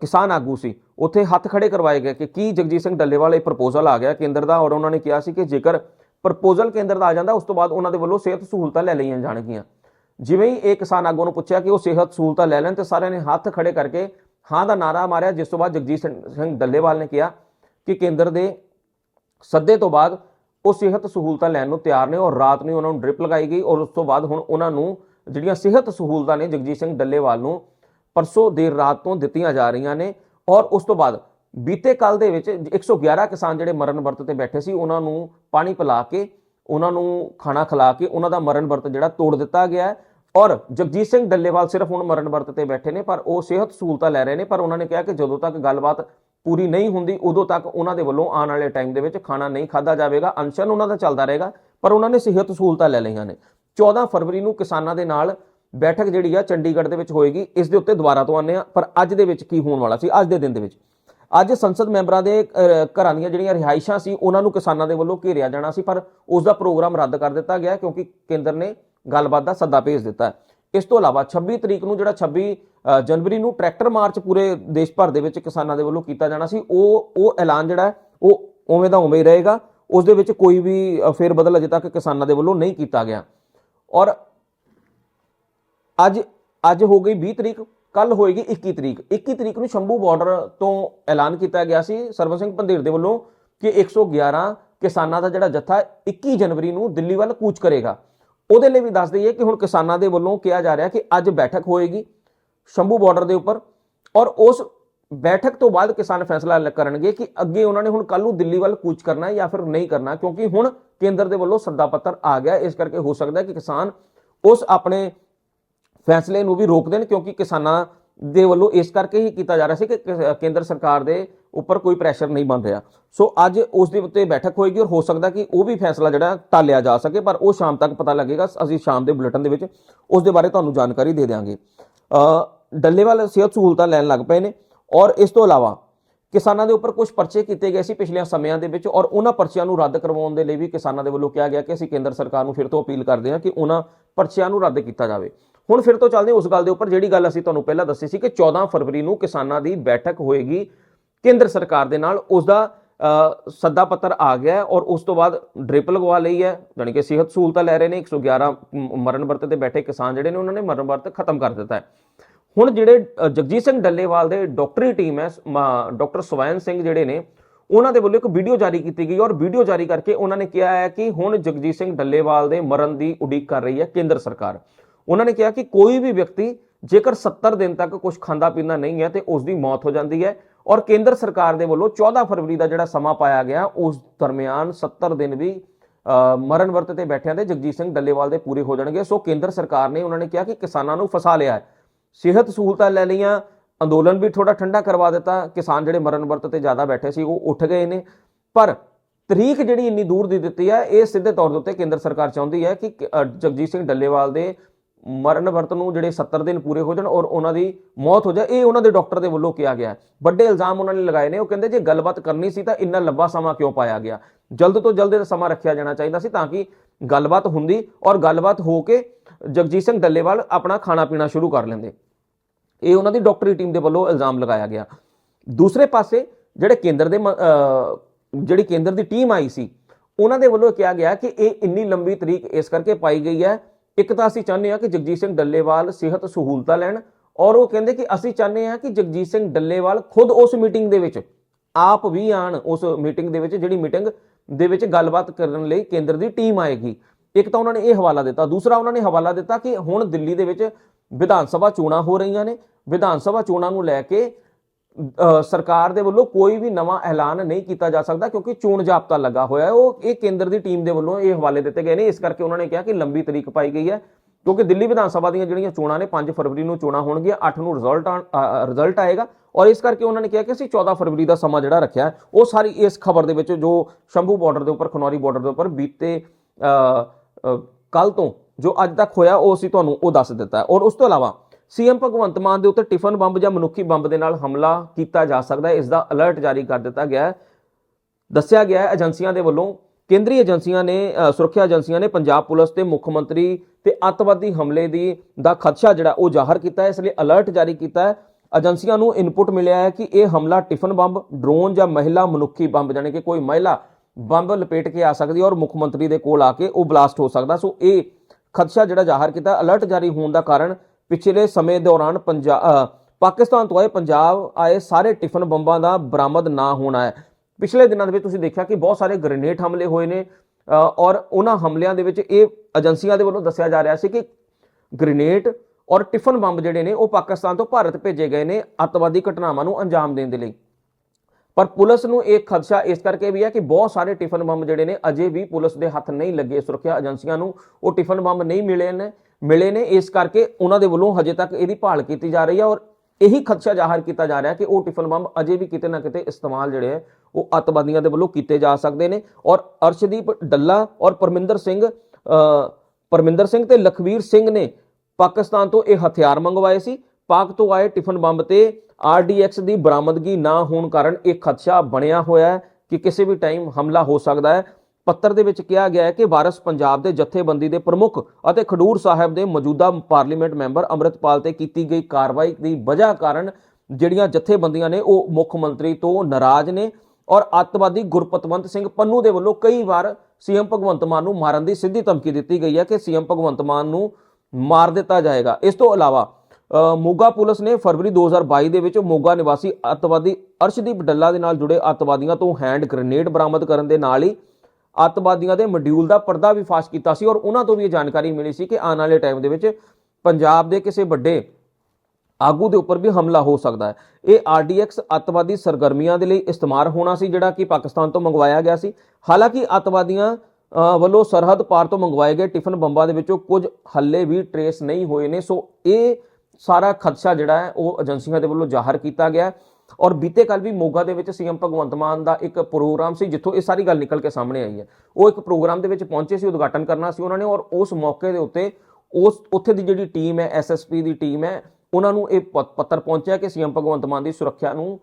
ਕਿਸਾਨ ਆਗੂ ਸੀ, ਉੱਥੇ ਹੱਥ ਖੜੇ ਕਰਵਾਏ ਗਏ ਕਿ ਕੀ ਜਗਜੀਤ ਸਿੰਘ ਡੱਲੇਵਾਲ ਇਹ ਪ੍ਰਪੋਜ਼ਲ ਆ ਗਿਆ ਕੇਂਦਰ ਦਾ, ਔਰ ਉਹਨਾਂ ਨੇ ਕਿਹਾ ਸੀ ਕਿ ਜੇਕਰ ਪ੍ਰਪੋਜ਼ਲ ਕੇਂਦਰ ਦਾ ਆ ਜਾਂਦਾ, ਉਸ ਤੋਂ ਬਾਅਦ ਉਹਨਾਂ ਦੇ ਵੱਲੋਂ ਸਿਹਤ ਸਹੂਲਤਾਂ ਲੈ ਲਈਆਂ ਜਾਣਗੀਆਂ। ਜਿਵੇਂ ਹੀ ਇਹ ਕਿਸਾਨ ਆਗੂ ਨੂੰ ਪੁੱਛਿਆ ਕਿ ਉਹ ਸਿਹਤ ਸਹੂਲਤਾਂ ਲੈ ਲੈਣ ਤੇ ਸਾਰਿਆਂ ਨੇ ਹੱਥ ਖੜੇ ਕਰਕੇ ਹਾਂ ਦਾ ਨਾਰਾ ਮਾਰਿਆ, ਜਿਸ ਤੋਂ ਬਾਅਦ ਜਗਜੀਤ ਸਿੰਘ- ਸਿੰਘ ਡੱਲੇਵਾਲ ਨੇ ਕਿਹਾ ਕਿ ਕੇਂਦਰ ਦੇ ਸੱਦੇ ਤੋਂ ਬਾਅਦ ਉਹ ਸਿਹਤ ਸਹੂਲਤਾਂ ਲੈਣ ਨੂੰ ਤਿਆਰ ਨੇ, ਔਰ ਰਾਤ ਨੂੰ ਉਹਨਾਂ ਨੂੰ ਡ੍ਰਿਪ ਲਗਾਈ ਗਈ, ਔਰ ਉਸ ਤੋਂ ਬਾਅਦ ਹੁਣ ਉਹਨਾਂ ਨੂੰ ਜਿਹੜੀਆਂ ਸਿਹਤ ਸਹੂਲਤਾਂ ਨੇ ਜਗਜੀਤ ਸਿੰਘ ਡੱਲੇਵਾਲ ਨੂੰ ਪਰਸੋਂ ਦੇਰ ਰਾਤ ਤੋਂ ਦਿੱਤੀਆਂ ਜਾ ਰਹੀਆਂ ਨੇ ਔਰ ਉਸ ਤੋਂ ਬਾਅਦ ਬੀਤੇ ਕੱਲ ਦੇ ਵਿੱਚ 111 ਕਿਸਾਨ ਜਿਹੜੇ ਮਰਨ ਵਰਤ ਤੇ ਬੈਠੇ ਸੀ, ਉਹਨਾਂ ਨੂੰ ਪਾਣੀ ਪਿਲਾ ਕੇ, ਉਹਨਾਂ ਨੂੰ ਖਾਣਾ ਖਿਲਾ ਕੇ, ਉਹਨਾਂ ਦਾ ਮਰਨ ਵਰਤ ਜਿਹੜਾ ਤੋੜ ਦਿੱਤਾ ਗਿਆ ਹੈ ਔਰ ਜਗਜੀਤ ਸਿੰਘ ਡੱਲੇਵਾਲ ਸਿਰਫ ਹੁਣ ਮਰਨ ਵਰਤ ਤੇ ਬੈਠੇ ਨੇ, ਪਰ ਉਹ ਸਿਹਤ ਸਹੂਲਤਾਂ ਲੈ ਰਹੇ ਨੇ, ਪਰ ਉਹਨਾਂ ਨੇ ਕਿਹਾ ਕਿ ਜਦੋਂ ਤੱਕ ਗੱਲਬਾਤ ਪੂਰੀ ਨਹੀਂ ਹੁੰਦੀ, ਉਦੋਂ ਤੱਕ ਉਹਨਾਂ ਦੇ ਵੱਲੋਂ ਆਉਣ ਵਾਲੇ ਟਾਈਮ ਦੇ ਵਿੱਚ ਖਾਣਾ ਨਹੀਂ ਖਾਦਾ ਜਾਵੇਗਾ, ਅਨਸ਼ਨ ਉਹਨਾਂ ਦਾ ਚੱਲਦਾ ਰਹੇਗਾ, ਪਰ ਉਹਨਾਂ ਨੇ ਸਿਹਤ ਸਹੂਲਤਾਂ ਲੈ ਲਈਆਂ ਨੇ। 14 ਫਰਵਰੀ ਨੂੰ ਕਿਸਾਨਾਂ ਦੇ ਨਾਲ ਬੈਠਕ ਜਿਹੜੀ ਆ ਚੰਡੀਗੜ੍ਹ ਦੇ ਵਿੱਚ ਹੋਏਗੀ ਇਸ ਦੇ ਉੱਤੇ ਦੁਬਾਰਾ ਤੋਂ ਆਉਂਦੇ ਆ। ਪਰ ਅੱਜ ਦੇ ਵਿੱਚ ਕੀ ਹੋਣ ਵਾਲਾ ਸੀ? ਅੱਜ ਦੇ ਦਿਨ ਦੇ ਵਿੱਚ। ਅੱਜ ਸੰਸਦ ਮੈਂਬਰਾਂ ਦੇ ਘਰਾਂ ਦੀਆਂ ਜਿਹੜੀਆਂ ਰਿਹਾਇਸ਼ਾਂ ਸੀ ਉਹਨਾਂ ਨੂੰ ਕਿਸਾਨਾਂ ਦੇ ਵੱਲੋਂ ਘੇਰਿਆ ਜਾਣਾ ਸੀ ਪਰ ਉਸ ਦਾ ਪ੍ਰੋਗਰਾਮ ਰੱਦ ਕਰ ਦਿੱਤਾ ਗਿਆ ਕਿਉਂਕਿ ਕੇਂਦਰ ਨੇ ਗੱਲਬਾਤ ਦਾ ਸੱਦਾ ਭੇਜ ਦਿੱਤਾ ਇਸ ਤੋਂ ਇਲਾਵਾ 26 ਤਰੀਕ ਨੂੰ ਜਿਹੜਾ 26 ਜਨਵਰੀ ਨੂੰ ਟਰੈਕਟਰ ਮਾਰਚ ਪੂਰੇ ਦੇਸ਼ ਭਰ ਦੇ ਵਿੱਚ ਕਿਸਾਨਾਂ ਦੇ ਵੱਲੋਂ ਕੀਤਾ ਜਾਣਾ ਸੀ ਉਹ ਉਹ ਐਲਾਨ ਜਿਹੜਾ ਉਹ ਉਵੇਂ ਦਾ ਉਵੇਂ ਹੀ ਰਹੇਗਾ। ਉਸ ਦੇ ਵਿੱਚ ਕੋਈ ਵੀ ਅ, ਫੇਰ ਬਦਲ ਅਜੇ ਤੱਕ ਕਿਸਾਨਾਂ ਦੇ ਵੱਲੋਂ ਨਹੀਂ ਕੀਤਾ ਗਿਆ। ਔਰ ਅੱਜ ਅੱਜ ਹੋ ਗਈ 20 ਤਰੀਕ ਕੱਲ ਹੋਏਗੀ 21 ਤਰੀਕ। 21 ਤਰੀਕ ਨੂੰ ਸ਼ੰਭੂ ਬਾਰਡਰ ਤੋਂ ਐਲਾਨ ਕੀਤਾ ਗਿਆ ਸੀ ਸਰਵਨ ਸਿੰਘ ਪੰਧੇਰ ਦੇ ਵੱਲੋਂ ਕਿ 111 ਕਿਸਾਨਾਂ ਦਾ ਜਿਹੜਾ ਜੱਥਾ 21 ਜਨਵਰੀ ਨੂੰ ਦਿੱਲੀ ਵੱਲ ਕੂਚ ਕਰੇਗਾ। ਉਹਦੇ ਲਈ ਵੀ ਦੱਸ ਦਈਏ ਕਿ ਹੁਣ ਕਿਸਾਨਾਂ ਦੇ ਵੱਲੋਂ ਕਿਹਾ ਜਾ ਰਿਹਾ ਕਿ ਅੱਜ ਬੈਠਕ ਹੋਏਗੀ ਸ਼ੰਭੂ ਬਾਰਡਰ ਦੇ ਉੱਪਰ ਔਰ ਉਸ ਬੈਠਕ ਤੋਂ ਬਾਅਦ ਕਿਸਾਨ ਫੈਸਲਾ ਕਰਨਗੇ ਕਿ ਅੱਗੇ ਉਹਨਾਂ ਨੇ ਹੁਣ ਕੱਲ ਨੂੰ ਦਿੱਲੀ ਵੱਲ ਕੂਚ ਕਰਨਾ ਹੈ ਜਾਂ ਫਿਰ ਨਹੀਂ ਕਰਨਾ ਕਿਉਂਕਿ ਹੁਣ ਕੇਂਦਰ ਦੇ ਵੱਲੋਂ ਸੱਦਾ ਪੱਤਰ ਆ ਗਿਆ। ਇਸ ਕਰਕੇ ਹੋ ਸਕਦਾ ਹੈ ਕਿ ਕਿਸਾਨ ਉਸ ਆਪਣੇ ਫੈਸਲੇ ਨੂੰ ਵੀ ਰੋਕ ਦੇਣ ਕਿਉਂਕਿ ਕਿਸਾਨਾਂ ਦੇ ਵੱਲੋਂ ਇਸ ਕਰਕੇ ਹੀ ਕੀਤਾ ਜਾ ਰਿਹਾ ਸੀ ਕਿ ਕੇਂਦਰ ਸਰਕਾਰ ਦੇ ਉੱਪਰ ਕੋਈ ਪ੍ਰੈਸ਼ਰ ਨਹੀਂ ਬਣ ਰਿਹਾ। ਸੋ ਅੱਜ ਉਸ ਦੇ ਉੱਤੇ ਬੈਠਕ ਹੋਏਗੀ ਔਰ ਹੋ ਸਕਦਾ ਕਿ ਉਹ ਵੀ ਫੈਸਲਾ ਜਿਹੜਾ ਟਾਲਿਆ ਜਾ ਸਕੇ, ਪਰ ਉਹ ਸ਼ਾਮ ਤੱਕ ਪਤਾ ਲੱਗੇਗਾ। ਅਸੀਂ ਸ਼ਾਮ ਦੇ ਬੁਲੇਟਿਨ ਦੇ ਵਿੱਚ ਉਸ ਦੇ ਬਾਰੇ ਤੁਹਾਨੂੰ ਜਾਣਕਾਰੀ ਦੇ ਦਿਆਂਗੇ। ਡੱਲੇਵਾਲ ਸਿਹਤ ਸਹੂਲਤਾਂ ਲੈਣ ਲੱਗ ਪਏ ਨੇ ਔਰ ਇਸ ਤੋਂ ਇਲਾਵਾ ਕਿਸਾਨਾਂ ਦੇ ਉੱਪਰ ਕੁਝ ਪਰਚੇ ਕੀਤੇ ਗਏ ਸੀ ਪਿਛਲੇ ਸਮਿਆਂ ਦੇ ਵਿੱਚ ਔਰ ਉਹਨਾਂ ਪਰਚਿਆਂ ਨੂੰ ਰੱਦ ਕਰਵਾਉਣ ਦੇ ਲਈ ਵੀ ਕਿਸਾਨਾਂ ਦੇ ਵੱਲੋਂ ਕਿਹਾ ਗਿਆ ਕਿ ਅਸੀਂ ਕੇਂਦਰ ਸਰਕਾਰ ਨੂੰ ਫਿਰ ਤੋਂ ਅਪੀਲ ਕਰਦੇ ਹਾਂ ਕਿ ਉਹਨਾਂ ਪਰਚਿਆਂ ਨੂੰ ਰੱਦ ਕੀਤਾ ਜਾਵੇ। ਹੁਣ ਫਿਰ ਤੋਂ ਚੱਲਦੇ ਉਸ ਗੱਲ ਦੇ ਉੱਪਰ, ਜਿਹੜੀ ਗੱਲ ਅਸੀਂ ਤੁਹਾਨੂੰ ਪਹਿਲਾਂ ਦੱਸੀ ਸੀ ਕਿ 14 ਫਰਵਰੀ ਨੂੰ ਕਿਸਾਨਾਂ ਦੀ ਬੈਠਕ ਹੋਏਗੀ ਕੇਂਦਰ ਸਰਕਾਰ ਦੇ ਨਾਲ, ਉਸ ਦਾ ਸੱਦਾ ਪੱਤਰ ਆ ਗਿਆ ਔਰ ਉਸ ਤੋਂ ਬਾਅਦ ਡ੍ਰਿਪ ਲਗਵਾ ਲਈ ਹੈ, ਜਾਣੀ ਕਿ ਸਿਹਤ ਸਹੂਲਤਾਂ ਲੈ ਰਹੇ ਨੇ 111 ਮ- ਮਰਨ ਵਰਤ ਤੇ ਬੈਠੇ ਕਿਸਾਨ ਜਿਹੜੇ ਨੇ, ਉਹਨਾਂ ਨੇ ਮਰਨ ਵਰਤ ਖਤਮ ਕਰ ਦਿੱਤਾ ਹੈ। ਹੁਣ ਜਿਹੜੇ ਜਗਜੀਤ ਸਿੰਘ ਡੱਲੇਵਾਲ ਦੇ ਡਾਕਟਰੀ ਟੀਮ ਹੈ, ਮ- ਡਾਕਟਰ ਸਵੈਨ ਸਿੰਘ ਜਿਹੜੇ ਨੇ, ਉਹਨਾਂ ਦੇ ਵੱਲੋਂ ਇੱਕ ਵੀਡੀਓ ਜਾਰੀ ਕੀਤੀ ਗਈ ਔਰ ਵੀਡੀਓ ਜਾਰੀ ਕਰਕੇ ਉਹਨਾਂ ਨੇ ਕਿਹਾ ਹੈ ਕਿ ਹੁਣ ਜਗਜੀਤ ਸਿੰਘ ਡੱਲੇਵਾਲ ਦੇ ਮਰਨ ਦੀ ਉਡੀਕ ਕਰ ਰਹੀ ਹੈ ਕੇਂਦਰ ਸਰਕਾਰ। ਉਹਨਾਂ ਨੇ ਕਿਹਾ ਕਿ ਕੋਈ ਵੀ ਵਿਅਕਤੀ ਜੇਕਰ 70 ਦਿਨ ਤੱਕ ਕੁਝ ਖਾਂਦਾ ਪੀਂਦਾ ਨਹੀਂ ਹੈ ਤੇ ਉਸ ਦੀ ਮੌਤ ਹੋ ਜਾਂਦੀ ਹੈ ਔਰ ਕੇਂਦਰ ਸਰਕਾਰ ਦੇ ਵੱਲੋਂ 14 ਫਰਵਰੀ ਦਾ ਜਿਹੜਾ ਸਮਾਂ ਪਾਇਆ ਗਿਆ, ਉਸ ਦਰਮਿਆਨ 70 ਦਿਨ ਵੀ ਮਰਨ ਵਰਤ ਤੇ ਬੈਠਿਆਂ ਦੇ ਜਗਜੀਤ ਸਿੰਘ ਡੱਲੇਵਾਲ ਦੇ ਪੂਰੇ ਹੋ ਜਾਣਗੇ। ਸੋ ਕੇਂਦਰ ਸਰਕਾਰ ਨੇ ਉਹਨਾਂ ਨੇ ਕਿਹਾ ਕਿ ਕਿਸਾਨਾਂ ਨੂੰ ਫਸਾ ਲਿਆ ਹੈ। ਸਿਹਤ ਸਹੂਲਤਾਂ ਲੈ ਲਈਆਂ, ਅੰਦੋਲਨ ਵੀ ਥੋੜਾ ਠੰਡਾ ਕਰਵਾ ਦਿੱਤਾ, ਕਿਸਾਨ ਜਿਹੜੇ ਮਰਨ ਵਰਤ ਤੇ ਜ਼ਿਆਦਾ ਬੈਠੇ ਸੀ ਉਹ ਉੱਠ ਗਏ ਨੇ। ਪਰ ਤਰੀਕ ਜਿਹੜੀ ਇੰਨੀ ਦੂਰ ਦੀ ਦਿੱਤੀ ਹੈ, ਇਹ ਸਿੱਧੇ ਤੌਰ ਦੇ ਉੱਤੇ ਕੇਂਦਰ ਸਰਕਾਰ ਚਾਹੁੰਦੀ ਹੈ ਕਿ ਜਗਜੀਤ ਸਿੰਘ ਡੱਲੇਵਾਲ ਦੇ ਮਰਨ ਵਰਤ ਨੂੰ ਜਿਹੜੇ 70 ਦਿਨ ਪੂਰੇ ਹੋ ਜਾਣ ਔਰ ਉਹਨਾਂ ਦੀ ਮੌਤ ਹੋ ਜਾਏ, ਇਹ ਉਹਨਾਂ ਦੇ ਡਾਕਟਰ ਦੇ ਵੱਲੋਂ ਕਿਹਾ ਗਿਆ ਵੱਡੇ ਇਲਜ਼ਾਮ ਉਹਨਾਂ ਨੇ ਲਗਾਏ ਨੇ, ਉਹ ਕਹਿੰਦੇ ਜੇ ਗੱਲਬਾਤ ਕਰਨੀ ਸੀ ਤਾਂ ਇੰਨਾ ਲੰਬਾ ਸਮਾਂ ਕਿਉਂ ਪਾਇਆ ਗਿਆ? ਜਲਦ ਤੋਂ ਜਲਦ ਇਹ ਸਮਾਂ ਰੱਖਿਆ ਜਾਣਾ ਚਾਹੀਦਾ ਸੀ ਤਾਂ ਕਿ ਗੱਲਬਾਤ ਹੁੰਦੀ ਔਰ ਗੱਲਬਾਤ ਹੋ ਕੇ ਜਗਜੀਤ ਸਿੰਘ ਡੱਲੇਵਾਲ ਆਪਣਾ ਖਾਣਾ ਪੀਣਾ ਸ਼ੁਰੂ ਕਰ ਲੈਂਦੇ। ਇਹ ਉਹਨਾਂ ਦੀ ਡਾਕਟਰੀ ਟੀਮ ਦੇ ਵੱਲੋਂ ਇਲਜ਼ਾਮ ਲਗਾਇਆ ਗਿਆ। ਦੂਸਰੇ ਪਾਸੇ ਜਿਹੜੇ ਕੇਂਦਰ ਦੇ ਜਿਹੜੀ ਕੇਂਦਰ ਦੀ ਟੀਮ ਆਈ ਸੀ, ਉਹਨਾਂ ਦੇ ਵੱਲੋਂ ਕਿਹਾ ਗਿਆ ਕਿ ਇਹ ਇੰਨੀ ਲੰਬੀ ਤਰੀਕ ਇਸ ਕਰਕੇ ਪਾਈ ਗਈ ਹੈ ਇੱਕ ਤਾਂ ਅਸੀਂ ਚਾਹੁੰਦੇ ਹਾਂ ਕਿ ਜਗਜੀਤ ਸਿੰਘ ਡੱਲੇਵਾਲ ਸਿਹਤ ਸਹੂਲਤਾਂ ਲੈਣ ਔਰ ਉਹ ਕਹਿੰਦੇ ਕਿ ਅਸੀਂ ਚਾਹੁੰਦੇ ਹਾਂ ਕਿ ਜਗਜੀਤ ਸਿੰਘ ਡੱਲੇਵਾਲ ਖੁਦ ਉਸ ਮੀਟਿੰਗ ਦੇ ਵਿੱਚ, ਆਪ ਵੀ ਆਣ ਉਸ ਮੀਟਿੰਗ ਦੇ ਵਿੱਚ, ਜਿਹੜੀ ਮੀਟਿੰਗ ਦੇ ਵਿੱਚ ਗੱਲਬਾਤ ਕਰਨ ਲਈ ਕੇਂਦਰ ਦੀ ਟੀਮ ਆਏਗੀ। ਇੱਕ ਤਾਂ ਉਹਨਾਂ ਨੇ ਇਹ ਹਵਾਲਾ ਦਿੱਤਾ। ਦੂਸਰਾ, ਉਹਨਾਂ ਨੇ ਹਵਾਲਾ ਦਿੱਤਾ ਕਿ ਹੁਣ ਦਿੱਲੀ ਦੇ ਵਿੱਚ ਵਿਧਾਨ ਸਭਾ ਚੋਣਾਂ ਹੋ ਰਹੀਆਂ ਨੇ। ਵਿਧਾਨ ਸਭਾ ਚੋਣਾਂ ਨੂੰ ਲੈ ਕੇ ਸਰਕਾਰ ਦੇ ਵੱਲੋਂ ਕੋਈ ਵੀ ਨਵਾਂ ਐਲਾਨ ਨਹੀਂ ਕੀਤਾ ਜਾ ਸਕਦਾ ਕਿਉਂਕਿ ਚੋਣ ਜਾਬਤਾ ਲੱਗਾ ਹੋਇਆ ਹੈ। ਉਹ ਇਹ ਕੇਂਦਰ ਦੀ ਟੀਮ ਦੇ ਵੱਲੋਂ ਇਹ ਹਵਾਲੇ ਦਿੱਤੇ ਗਏ ਨੇ। ਇਸ ਕਰਕੇ ਉਹਨਾਂ ਨੇ ਕਿਹਾ ਕਿ ਲੰਬੀ ਤਰੀਕ ਪਾਈ ਗਈ ਹੈ ਕਿਉਂਕਿ ਦਿੱਲੀ ਵਿਧਾਨ ਸਭਾ ਦੀਆਂ ਜਿਹੜੀਆਂ ਚੋਣਾਂ ਨੇ 5 ਫਰਵਰੀ ਨੂੰ ਚੋਣਾਂ ਹੋਣਗੀਆਂ 8 ਨੂੰ ਰਿਜ਼ਲਟ ਰਿਜ਼ਲਟ ਆਏਗਾ ਔਰ ਇਸ ਕਰਕੇ ਉਹਨਾਂ ਨੇ ਕਿਹਾ ਕਿ ਅਸੀਂ 14 ਫਰਵਰੀ ਦਾ ਸਮਾਂ ਜਿਹੜਾ ਰੱਖਿਆ ਉਹ ਸਾਰੀ ਇਸ ਖਬਰ ਦੇ ਵਿੱਚ ਜੋ ਸ਼ੰਭੂ ਬਾਰਡਰ ਦੇ ਉੱਪਰ, ਖਨੌਰੀ ਬਾਰਡਰ ਦੇ ਉੱਪਰ ਬੀਤੇ ਕੱਲ ਤੋਂ ਜੋ ਅੱਜ ਤੱਕ ਹੋਇਆ, ਉਹ ਅਸੀਂ ਤੁਹਾਨੂੰ ਉਹ ਦੱਸ ਦਿੱਤਾ ਔਰ ਉਸ ਤੋਂ ਇਲਾਵਾ ਸੀਐਮ ਭਗਵੰਤ ਮਾਨ ਦੇ ਉੱਤੇ ਟਿਫਨ ਬੰਬ ਜਾਂ ਮਨੁੱਖੀ ਬੰਬ ਦੇ ਨਾਲ ਹਮਲਾ ਕੀਤਾ ਜਾ ਸਕਦਾ ਹੈ, ਇਸ ਦਾ ਅਲਰਟ ਜਾਰੀ ਕਰ ਦਿੱਤਾ ਗਿਆ ਹੈ। ਦੱਸਿਆ ਗਿਆ ਹੈ, ਏਜੰਸੀਆਂ ਦੇ ਵੱਲੋਂ ਕੇਂਦਰੀ ਏਜੰਸੀਆਂ ਨੇ ਸੁਰੱਖਿਆ ਏਜੰਸੀਆਂ ਨੇ ਪੰਜਾਬ ਪੁਲਿਸ ਤੇ ਮੁੱਖ ਮੰਤਰੀ ਤੇ ਅੱਤਵਾਦੀ ਹਮਲੇ ਦੀ, ਦਾ ਖਦਸ਼ਾ ਜਿਹੜਾ ਉਹ ਜ਼ਾਹਰ ਕੀਤਾ ਹੈ, ਇਸ ਲਈ ਅਲਰਟ ਜਾਰੀ ਕੀਤਾ ਹੈ। ਏਜੰਸੀਆਂ ਨੂੰ ਇਨਪੁਟ ਮਿਲਿਆ ਹੈ ਕਿ ਇਹ ਹਮਲਾ ਟਿਫਨ ਬੰਬ, ਡਰੋਨ ਜਾਂ ਮਹਿਲਾ ਮਨੁੱਖੀ ਬੰਬ, ਜਾਣੀ ਕਿ ਕੋਈ ਮਹਿਲਾ ਬੰਬ ਲਪੇਟ ਕੇ ਆ ਸਕਦੀ ਹੈ ਔਰ ਮੁੱਖ ਮੰਤਰੀ ਦੇ ਕੋਲ ਆ ਕੇ ਉਹ ਬਲਾਸਟ ਹੋ ਸਕਦਾ। ਸੋ ਇਹ ਖਦਸ਼ਾ ਜਿਹੜਾ ਜ਼ਾਹਰ ਕੀਤਾ, ਅਲਰਟ ਜਾਰੀ ਹੋਣ ਦਾ ਕਾਰਨ ਪਿਛਲੇ ਸਮੇਂ ਦੌਰਾਨ ਪੰਜਾਬ ਪਾਕਿਸਤਾਨ ਤੋਂ ਆਏ ਪੰਜਾਬ ਆਏ ਸਾਰੇ ਟਿਫਨ ਬੰਬਾਂ ਦਾ ਬਰਾਮਦ ਨਾ ਹੋਣਾ ਹੈ। ਪਿਛਲੇ ਦਿਨਾਂ ਦੇ ਵਿੱਚ ਤੁਸੀਂ ਦੇਖਿਆ ਕਿ ਬਹੁਤ ਸਾਰੇ ਗ੍ਰੇਨੇਡ ਹਮਲੇ ਹੋਏ ਨੇ ਅ, ਔਰ ਉਹਨਾਂ ਹਮਲਿਆਂ ਦੇ ਵਿੱਚ ਇਹ ਏਜੰਸੀਆਂ ਦੇ ਵੱਲੋਂ ਦੱਸਿਆ ਜਾ ਰਿਹਾ ਸੀ ਕਿ ਗ੍ਰੇਨੇਡ ਔਰ ਟਿਫਨ ਬੰਬ ਜਿਹੜੇ ਨੇ ਉਹ ਪਾਕਿਸਤਾਨ ਤੋਂ ਭਾਰਤ ਭੇਜੇ ਗਏ ਨੇ ਅੱਤਵਾਦੀ ਘਟਨਾਵਾਂ ਨੂੰ ਅੰਜਾਮ ਦੇਣ ਦੇ ਲਈ। ਪਰ ਪੁਲਿਸ ਨੂੰ ਇਹ ਖਦਸ਼ਾ ਇਸ ਕਰਕੇ ਵੀ ਹੈ ਕਿ ਬਹੁਤ ਸਾਰੇ ਟਿਫਨ ਬੰਬ ਜਿਹੜੇ ਨੇ ਅਜੇ ਵੀ ਪੁਲਿਸ ਦੇ ਹੱਥ ਨਹੀਂ ਲੱਗੇ। ਸੁਰੱਖਿਆ ਏਜੰਸੀਆਂ ਨੂੰ ਉਹ ਟਿਫਨ ਬੰਬ ਨਹੀਂ ਮਿਲੇ ਨੇ ਮਿਲੇ ਨੇ, ਇਸ ਕਰਕੇ ਉਹਨਾਂ ਦੇ ਵੱਲੋਂ ਹਜੇ ਤੱਕ ਇਹਦੀ ਭਾਲ ਕੀਤੀ ਜਾ ਰਹੀ ਹੈ ਔਰ ਇਹੀ ਖਦਸ਼ਾ ਜ਼ਾਹਰ ਕੀਤਾ ਜਾ ਰਿਹਾ ਕਿ ਉਹ ਟਿਫਨ ਬੰਬ ਅਜੇ ਵੀ ਕਿਤੇ ਨਾ ਕਿਤੇ ਇਸਤੇਮਾਲ ਜਿਹੜੇ ਹੈ, ਉਹ ਅੱਤਵਾਦੀਆਂ ਦੇ ਵੱਲੋਂ ਕੀਤੇ ਜਾ ਸਕਦੇ ਨੇ ਔਰ ਅਰਸ਼ਦੀਪ ਡੱਲਾ ਔਰ ਪਰਮਿੰਦਰ ਸਿੰਘ ਪਰਮਿੰਦਰ ਸਿੰਘ ਤੇ ਲਖਵੀਰ ਸਿੰਘ ਨੇ ਪਾਕਿਸਤਾਨ ਤੋਂ ਇਹ ਹਥਿਆਰ ਮੰਗਵਾਏ ਸੀ। ਪਾਕ ਤੋਂ ਆਏ ਟਿਫਨ ਬੰਬ ਤੇ ਆਰਡੀਐਕਸ ਦੀ ਬਰਾਮਦਗੀ ਨਾ ਹੋਣ ਕਾਰਨ ਇਹ ਖਦਸ਼ਾ ਬਣਿਆ ਹੋਇਆ ਹੈ ਕਿ ਕਿਸੇ ਵੀ ਟਾਈਮ ਹਮਲਾ ਹੋ ਸਕਦਾ ਹੈ। ਪੱਤਰ ਦੇ ਵਿੱਚ ਕਿਹਾ ਗਿਆ ਹੈ ਕਿ ਵਾਰਸ ਪੰਜਾਬ ਦੇ ਜਥੇਬੰਦੀ ਦੇ ਪ੍ਰਮੁੱਖ ਅਤੇ ਖਡੂਰ ਸਾਹਿਬ ਦੇ ਮੌਜੂਦਾ ਪਾਰਲੀਮੈਂਟ ਮੈਂਬਰ ਅੰਮ੍ਰਿਤਪਾਲ ਤੇ ਕੀਤੀ ਗਈ ਕਾਰਵਾਈ ਦੀ ਵਜ੍ਹਾ ਕਾਰਨ ਜਿਹੜੀਆਂ ਜਥੇਬੰਦੀਆਂ ਨੇ ਉਹ ਮੁੱਖ ਮੰਤਰੀ ਤੋਂ ਨਾਰਾਜ਼ ਨੇ ਔਰ ਅੱਤਵਾਦੀ ਗੁਰਪਤਵੰਤ ਸਿੰਘ ਪੰਨੂ ਦੇ ਵੱਲੋਂ ਕਈ ਵਾਰ ਸੀਐਮ ਭਗਵੰਤ ਮਾਨ ਨੂੰ ਮਾਰਨ ਦੀ ਸਿੱਧੀ ਧਮਕੀ ਦਿੱਤੀ ਗਈ ਹੈ ਕਿ ਸੀਐਮ ਭਗਵੰਤ ਮਾਨ ਨੂੰ ਮਾਰ ਦਿੱਤਾ ਜਾਏਗਾ। ਇਸ ਤੋਂ ਇਲਾਵਾ ਮੋਗਾ ਪੁਲਿਸ ਨੇ ਫਰਵਰੀ 2022 ਦੇ ਵਿੱਚ ਮੋਗਾ ਨਿਵਾਸੀ ਅੱਤਵਾਦੀ ਅਰਸ਼ਦੀਪ ਡੱਲਾ ਦੇ ਨਾਲ ਜੁੜੇ ਅੱਤਵਾਦੀਆਂ ਤੋਂ ਹੈਂਡ ਗ੍ਰੇਨੇਡ ਬਰਾਮਦ ਕਰਨ ਦੇ ਨਾਲ ਹੀ ਅੱਤਵਾਦੀਆਂ ਦੇ ਮੋਡਿਊਲ ਦਾ ਪਰਦਾ ਵੀ ਫਾਸ਼ ਕੀਤਾ ਸੀ ਔਰ ਉਹਨਾਂ ਤੋਂ ਵੀ ਇਹ ਜਾਣਕਾਰੀ ਮਿਲੀ ਸੀ ਕਿ ਆਉਣ ਵਾਲੇ ਟਾਈਮ ਦੇ ਵਿੱਚ ਪੰਜਾਬ ਦੇ ਕਿਸੇ ਵੱਡੇ ਆਗੂ ਦੇ ਉੱਪਰ ਵੀ ਹਮਲਾ ਹੋ ਸਕਦਾ ਹੈ। ਇਹ ਆਰਡੀਐਕਸ ਅੱਤਵਾਦੀ ਸਰਗਰਮੀਆਂ ਦੇ ਲਈ ਇਸਤੇਮਾਲ ਹੋਣਾ ਸੀ, ਜਿਹੜਾ ਕਿ ਪਾਕਿਸਤਾਨ ਤੋਂ ਮੰਗਵਾਇਆ ਗਿਆ ਸੀ। ਹਾਲਾਂਕਿ ਅੱਤਵਾਦੀਆਂ ਵੱਲੋਂ ਸਰਹੱਦ ਪਾਰ ਤੋਂ ਮੰਗਵਾਏ ਗਏ ਟਿਫਨ ਬੰਬਾਂ ਦੇ ਵਿੱਚੋਂ ਕੁਝ ਹੱਲੇ ਵੀ ਟਰੇਸ ਨਹੀਂ ਹੋਏ ਨੇ। ਸੋ ਇਹ ਸਾਰਾ ਖਦਸ਼ਾ ਜਿਹੜਾ ਹੈ, ਉਹ ਏਜੰਸੀਆਂ ਦੇ ਵੱਲੋਂ ਜ਼ਾਹਰ ਕੀਤਾ ਗਿਆ ਔਰ ਬੀਤੇ ਕੱਲ ਵੀ ਮੋਗਾ ਦੇ ਵਿੱਚ ਸੀਐਮ ਭਗਵੰਤ ਮਾਨ ਦਾ ਇੱਕ ਪ੍ਰੋਗਰਾਮ ਸੀ, ਜਿੱਥੋਂ ਇਹ ਸਾਰੀ ਗੱਲ ਨਿਕਲ ਕੇ ਸਾਹਮਣੇ ਆਈ ਹੈ। ਉਹ ਇੱਕ ਪ੍ਰੋਗਰਾਮ ਦੇ ਵਿੱਚ ਪਹੁੰਚੇ ਸੀ, ਉਦਘਾਟਨ ਕਰਨਾ ਸੀ ਉਹਨਾਂ ਨੇ ਔਰ ਉਸ ਮੌਕੇ ਦੇ ਉੱਤੇ ਉਸ, ਉੱਥੇ ਦੀ ਜਿਹੜੀ ਟੀਮ ਹੈ ਐਸਐਸਪੀ ਦੀ ਟੀਮ ਹੈ, ਉਹਨਾਂ ਨੂੰ ਇਹ ਪੱਤਰ ਪਹੁੰਚਿਆ ਕਿ ਸੀਐਮ ਭਗਵੰਤ ਮਾਨ ਦੀ ਸੁਰੱਖਿਆ ਨੂੰ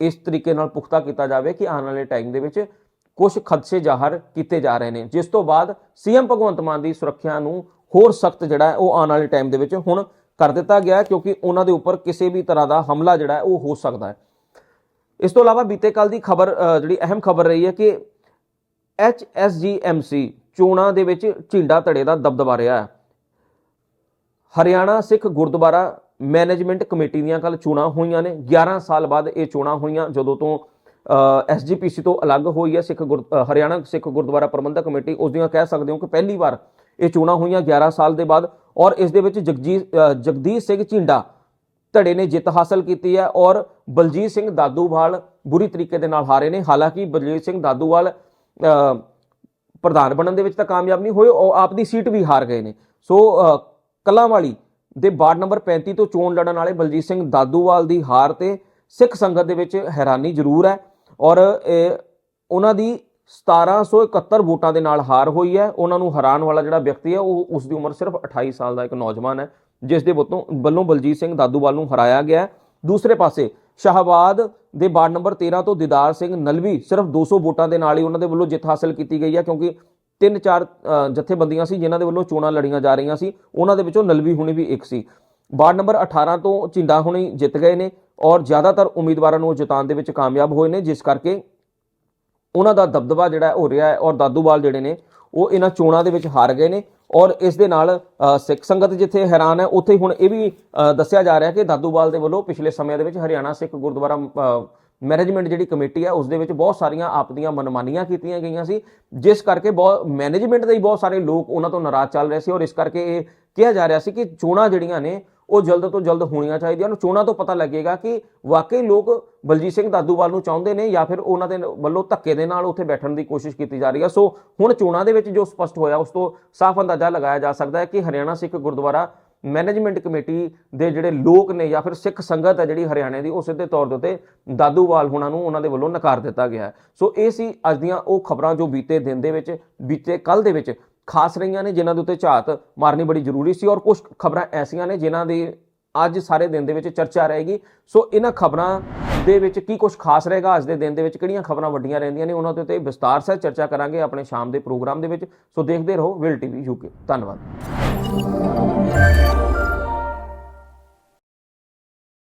ਇਸ ਤਰੀਕੇ ਨਾਲ ਪੁਖਤਾ ਕੀਤਾ ਜਾਵੇ ਕਿ ਆਉਣ ਵਾਲੇ ਟਾਈਮ ਦੇ ਵਿੱਚ ਕੁਝ ਖਦਸ਼ੇ ਜ਼ਾਹਰ ਕੀਤੇ ਜਾ ਰਹੇ ਨੇ। ਜਿਸ ਤੋਂ ਬਾਅਦ ਸੀਐਮ ਭਗਵੰਤ ਮਾਨ ਦੀ ਸੁਰੱਖਿਆ ਨੂੰ ਹੋਰ ਸਖਤ ਜਿਹੜਾ ਉਹ ਆਉਣ ਵਾਲੇ ਟਾਈਮ ਦੇ ਵਿੱਚ ਹੁਣ ਕਰ ਦਿੱਤਾ ਗਿਆ ਕਿਉਂਕਿ ਉਹਨਾਂ ਦੇ ਉੱਪਰ ਕਿਸੇ ਵੀ ਤਰ੍ਹਾਂ ਦਾ ਹਮਲਾ ਜਿਹੜਾ ਉਹ ਹੋ ਸਕਦਾ ਹੈ। ਇਸ ਤੋਂ ਇਲਾਵਾ ਬੀਤੇ ਕੱਲ ਦੀ ਖਬਰ ਜਿਹੜੀ ਅਹਿਮ ਖਬਰ ਰਹੀ ਹੈ ਕਿ HSGMC ਚੋਣਾਂ ਦੇ ਵਿੱਚ ਝਿੰਡਾ ਧੜੇ ਦਾ ਦਬਦਬਾ ਰਿਹਾ ਹੈ। ਹਰਿਆਣਾ, ਸਿੱਖ ਗੁਰਦੁਆਰਾ ਮੈਨੇਜਮੈਂਟ ਕਮੇਟੀ ਦੀਆਂ ਕੱਲ ਚੋਣਾਂ ਹੋਈਆਂ ਨੇ। 11 ਸਾਲ ਬਾਅਦ ਇਹ ਚੋਣਾਂ ਹੋਈਆਂ, ਜਦੋਂ ਤੋਂ ਐਸਜੀਪੀਸੀ ਤੋਂ ਅਲੱਗ ਹੋਈ ਹੈ ਸਿੱਖ ਗੁਰ- ਹਰਿਆਣਾ ਸਿੱਖ ਗੁਰਦੁਆਰਾ ਪ੍ਰਬੰਧਕ ਕਮੇਟੀ। ਉਸ ਦੀਆਂ ਕਹਿ ਸਕਦੇ ਹੋ ਕਿ ਪਹਿਲੀ ਵਾਰ ਇਹ ਚੋਣਾਂ ਹੋਈਆਂ 11 ਸਾਲ ਦੇ ਬਾਅਦ ਔਰ ਇਸ ਦੇ ਵਿੱਚ ਜਗਜੀਤ ਜਗਦੀਸ਼ ਸਿੰਘ ਝਿੰਡਾ ਧੜੇ ਨੇ ਜਿੱਤ ਹਾਸਲ ਕੀਤੀ ਹੈ ਔਰ ਬਲਜੀਤ ਸਿੰਘ ਦਾਦੂਵਾਲ ਬੁਰੀ ਤਰੀਕੇ ਦੇ ਨਾਲ ਹਾਰੇ ਨੇ। ਹਾਲਾਂਕਿ ਬਲਜੀਤ ਸਿੰਘ ਦਾਦੂਵਾਲ ਪ੍ਰਧਾਨ ਬਣਨ ਦੇ ਵਿੱਚ ਤਾਂ ਕਾਮਯਾਬ ਨਹੀਂ ਹੋਏ ਉਹ ਆਪਦੀ ਸੀਟ ਵੀ ਹਾਰ ਗਏ ਨੇ। ਸੋ ਅ, ਕਲਾਂਵਾਲੀ ਦੇ ਵਾਰਡ ਨੰਬਰ 35 ਤੋਂ ਚੋਣ ਲੜਨ ਵਾਲੇ ਬਲਜੀਤ ਸਿੰਘ ਦਾਦੂਵਾਲ ਦੀ ਹਾਰ ਤੇ ਸਿੱਖ ਸੰਗਤ ਦੇ ਵਿੱਚ ਹੈਰਾਨੀ ਜ਼ਰੂਰ ਹੈ ਔਰ ਉਹਨਾਂ ਦੀ 1771 ਵੋਟਾਂ ਦੇ ਨਾਲ ਹਾਰ ਹੋਈ ਹੈ। ਉਹਨਾਂ ਨੂੰ ਹਰਾਉਣ ਵਾਲਾ ਜਿਹੜਾ ਵਿਅਕਤੀ ਹੈ ਉਹ ਉਸ ਦੀ ਉਮਰ ਸਿਰਫ 28 ਸਾਲ ਦਾ ਇੱਕ ਨੌਜਵਾਨ ਹੈ। ਜਿਸ ਦੇ ਵੱਲੋਂ ਵੱਲੋਂ ਬਲਜੀਤ ਸਿੰਘ ਦਾਦੂਵਾਲ ਨੂੰ ਹਰਾਇਆ ਗਿਆ ਦੂਸਰੇ ਪਾਸੇ ਸ਼ਾਹਬਾਦ ਦੇ ਵਾਰਡ ਨੰਬਰ 13 ਤੋਂ ਦੀਦਾਰ ਸਿੰਘ ਨਲਵੀ ਸਿਰਫ 200 ਵੋਟਾਂ ਦੇ ਨਾਲ ਹੀ ਉਹਨਾਂ ਦੇ ਵੱਲੋਂ ਜਿੱਤ ਹਾਸਲ ਕੀਤੀ ਗਈ ਹੈ ਕਿਉਂਕਿ ਤਿੰਨ ਚਾਰ ਜਥੇਬੰਦੀਆਂ ਸੀ ਜਿਨ੍ਹਾਂ ਦੇ ਵੱਲੋਂ ਚੋਣਾਂ ਲੜੀਆਂ ਜਾ ਰਹੀਆਂ ਸੀ। ਉਹਨਾਂ ਦੇ ਵਿੱਚੋਂ ਨਲਵੀ ਹੁਣੀ ਵੀ ਇੱਕ ਸੀ। ਵਾਰਡ ਨੰਬਰ 18 ਤੋਂ ਝਿੰਡਾ ਹੁਣੀ ਜਿੱਤ ਗਏ ਨੇ ਔਰ ਜ਼ਿਆਦਾਤਰ ਉਮੀਦਵਾਰਾਂ ਨੂੰ ਉਹ ਜਿਤਾਉਣ ਦੇ ਵਿੱਚ ਕਾਮਯਾਬ ਹੋਏ ਨੇ, ਜਿਸ ਕਰਕੇ ਉਹਨਾਂ ਦਾ ਦਬਦਬਾ ਜਿਹੜਾ ਹੋ ਰਿਹਾ ਹੈ ਔਰ ਦਾਦੂਵਾਲ ਜਿਹੜੇ ਨੇ ਉਹ ਇਹਨਾਂ ਚੋਣਾਂ ਦੇ ਵਿੱਚ ਹਾਰ ਗਏ ਨੇ। ਔਰ ਇਸ ਦੇ ਨਾਲ ਸਿੱਖ ਸੰਗਤ ਜਿੱਥੇ ਹੈਰਾਨ ਹੈ, ਉੱਥੇ ਹੁਣ ਇਹ ਵੀ ਦੱਸਿਆ ਜਾ ਰਿਹਾ ਕਿ ਦਾਦੂਵਾਲ ਦੇ ਵੱਲੋਂ ਪਿਛਲੇ ਸਮਿਆਂ ਦੇ ਵਿੱਚ ਹਰਿਆਣਾ ਸਿੱਖ ਗੁਰਦੁਆਰਾ ਮੈਨੇਜਮੈਂਟ ਜਿਹੜੀ ਕਮੇਟੀ ਹੈ ਉਸ ਦੇ ਵਿੱਚ ਬਹੁਤ ਸਾਰੀਆਂ ਆਪਦੀਆਂ ਮਨਮਾਨੀਆਂ ਕੀਤੀਆਂ ਗਈਆਂ ਸੀ, ਜਿਸ ਕਰਕੇ ਬਹੁਤ ਮੈਨੇਜਮੈਂਟ ਦੇ ਹੀ ਬਹੁਤ ਸਾਰੇ ਲੋਕ ਉਹਨਾਂ ਤੋਂ ਨਾਰਾਜ਼ ਚੱਲ ਰਹੇ ਸੀ ਔਰ ਇਸ ਕਰਕੇ ਇਹ ਕਿਹਾ ਜਾ ਰਿਹਾ ਸੀ ਕਿ ਚੋਣਾਂ ਜਿਹੜੀਆਂ ਨੇ ਉਹ ਜਲਦ ਤੋਂ ਜਲਦ ਹੋਣੀਆਂ ਚਾਹੀਦੀਆਂ ਨੇ। ਚੋਣਾਂ ਤੋਂ ਪਤਾ ਲੱਗੇਗਾ ਕਿ ਵਾਕਈ ਲੋਕ ਬਲਜੀਤ ਸਿੰਘ ਦਾਦੂਵਾਲ ਨੂੰ ਚਾਹੁੰਦੇ ਨੇ ਜਾਂ ਫਿਰ ਉਹਨਾਂ ਦੇ ਵੱਲੋਂ ਧੱਕੇ ਦੇ ਨਾਲ ਉੱਥੇ ਬੈਠਣ ਦੀ ਕੋਸ਼ਿਸ਼ ਕੀਤੀ ਜਾ ਰਹੀ ਹੈ। ਸੋ ਹੁਣ ਚੋਣਾਂ ਦੇ ਵਿੱਚ ਜੋ ਸਪਸ਼ਟ ਹੋਇਆ, ਉਸ ਤੋਂ ਸਾਫ਼ ਅੰਦਾਜ਼ਾ ਲਗਾਇਆ ਜਾ ਸਕਦਾ ਹੈ ਕਿ ਹਰਿਆਣਾ ਸਿੱਖ ਗੁਰਦੁਆਰਾ ਮੈਨੇਜਮੈਂਟ ਕਮੇਟੀ ਦੇ ਜਿਹੜੇ ਲੋਕ ਨੇ ਜਾਂ ਫਿਰ ਸਿੱਖ ਸੰਗਤ ਹੈ ਜਿਹੜੀ ਹਰਿਆਣੇ ਦੀ, ਉਹ ਸਿੱਧੇ ਤੌਰ ਦੇ ਉੱਤੇ ਦਾਦੂਵਾਲ ਹੁਣਾਂ ਨੂੰ ਉਹਨਾਂ ਦੇ ਵੱਲੋਂ ਨਕਾਰ ਦਿੱਤਾ ਗਿਆ ਸੋ ਇਹ ਸੀ ਅੱਜ ਦੀਆਂ ਉਹ ਖਬਰਾਂ ਜੋ ਬੀਤੇ ਦਿਨ ਦੇ ਵਿੱਚ, ਬੀਤੇ ਕੱਲ ਦੇ ਵਿੱਚ ਖਾਸ ਰਹੀਆਂ ਨੇ, ਜਿਨ੍ਹਾਂ ਦੇ ਉੱਤੇ ਝਾਤ ਮਾਰਨੀ ਬੜੀ ਜ਼ਰੂਰੀ ਸੀ ਔਰ ਕੁਝ ਖਬਰਾਂ ਐਸੀਆਂ ਨੇ ਜਿਨ੍ਹਾਂ ਦੀ ਅੱਜ ਸਾਰੇ ਦਿਨ ਦੇ ਵਿੱਚ ਚਰਚਾ ਰਹੇਗੀ। ਸੋ ਇਹਨਾਂ ਖਬਰਾਂ ਦੇ ਵਿੱਚ ਕੀ ਕੁਝ ਖਾਸ ਰਹੇਗਾ? ਅੱਜ ਦੇ ਦਿਨ ਦੇ ਵਿੱਚ ਕਿਹੜੀਆਂ ਖਬਰਾਂ ਵੱਡੀਆਂ ਰਹਿੰਦੀਆਂ ਨੇ? ਉਹਨਾਂ ਦੇ ਉੱਤੇ ਵਿਸਤਾਰ ਸਹਿਤ ਚਰਚਾ ਕਰਾਂਗੇ ਆਪਣੇ ਸ਼ਾਮ ਦੇ ਪ੍ਰੋਗਰਾਮ ਦੇ ਵਿੱਚ। ਸੋ ਦੇਖਦੇ ਰਹੋ ਵਿਲ ਟੀਵੀ ਯੂਕੇ ਧੰਨਵਾਦ।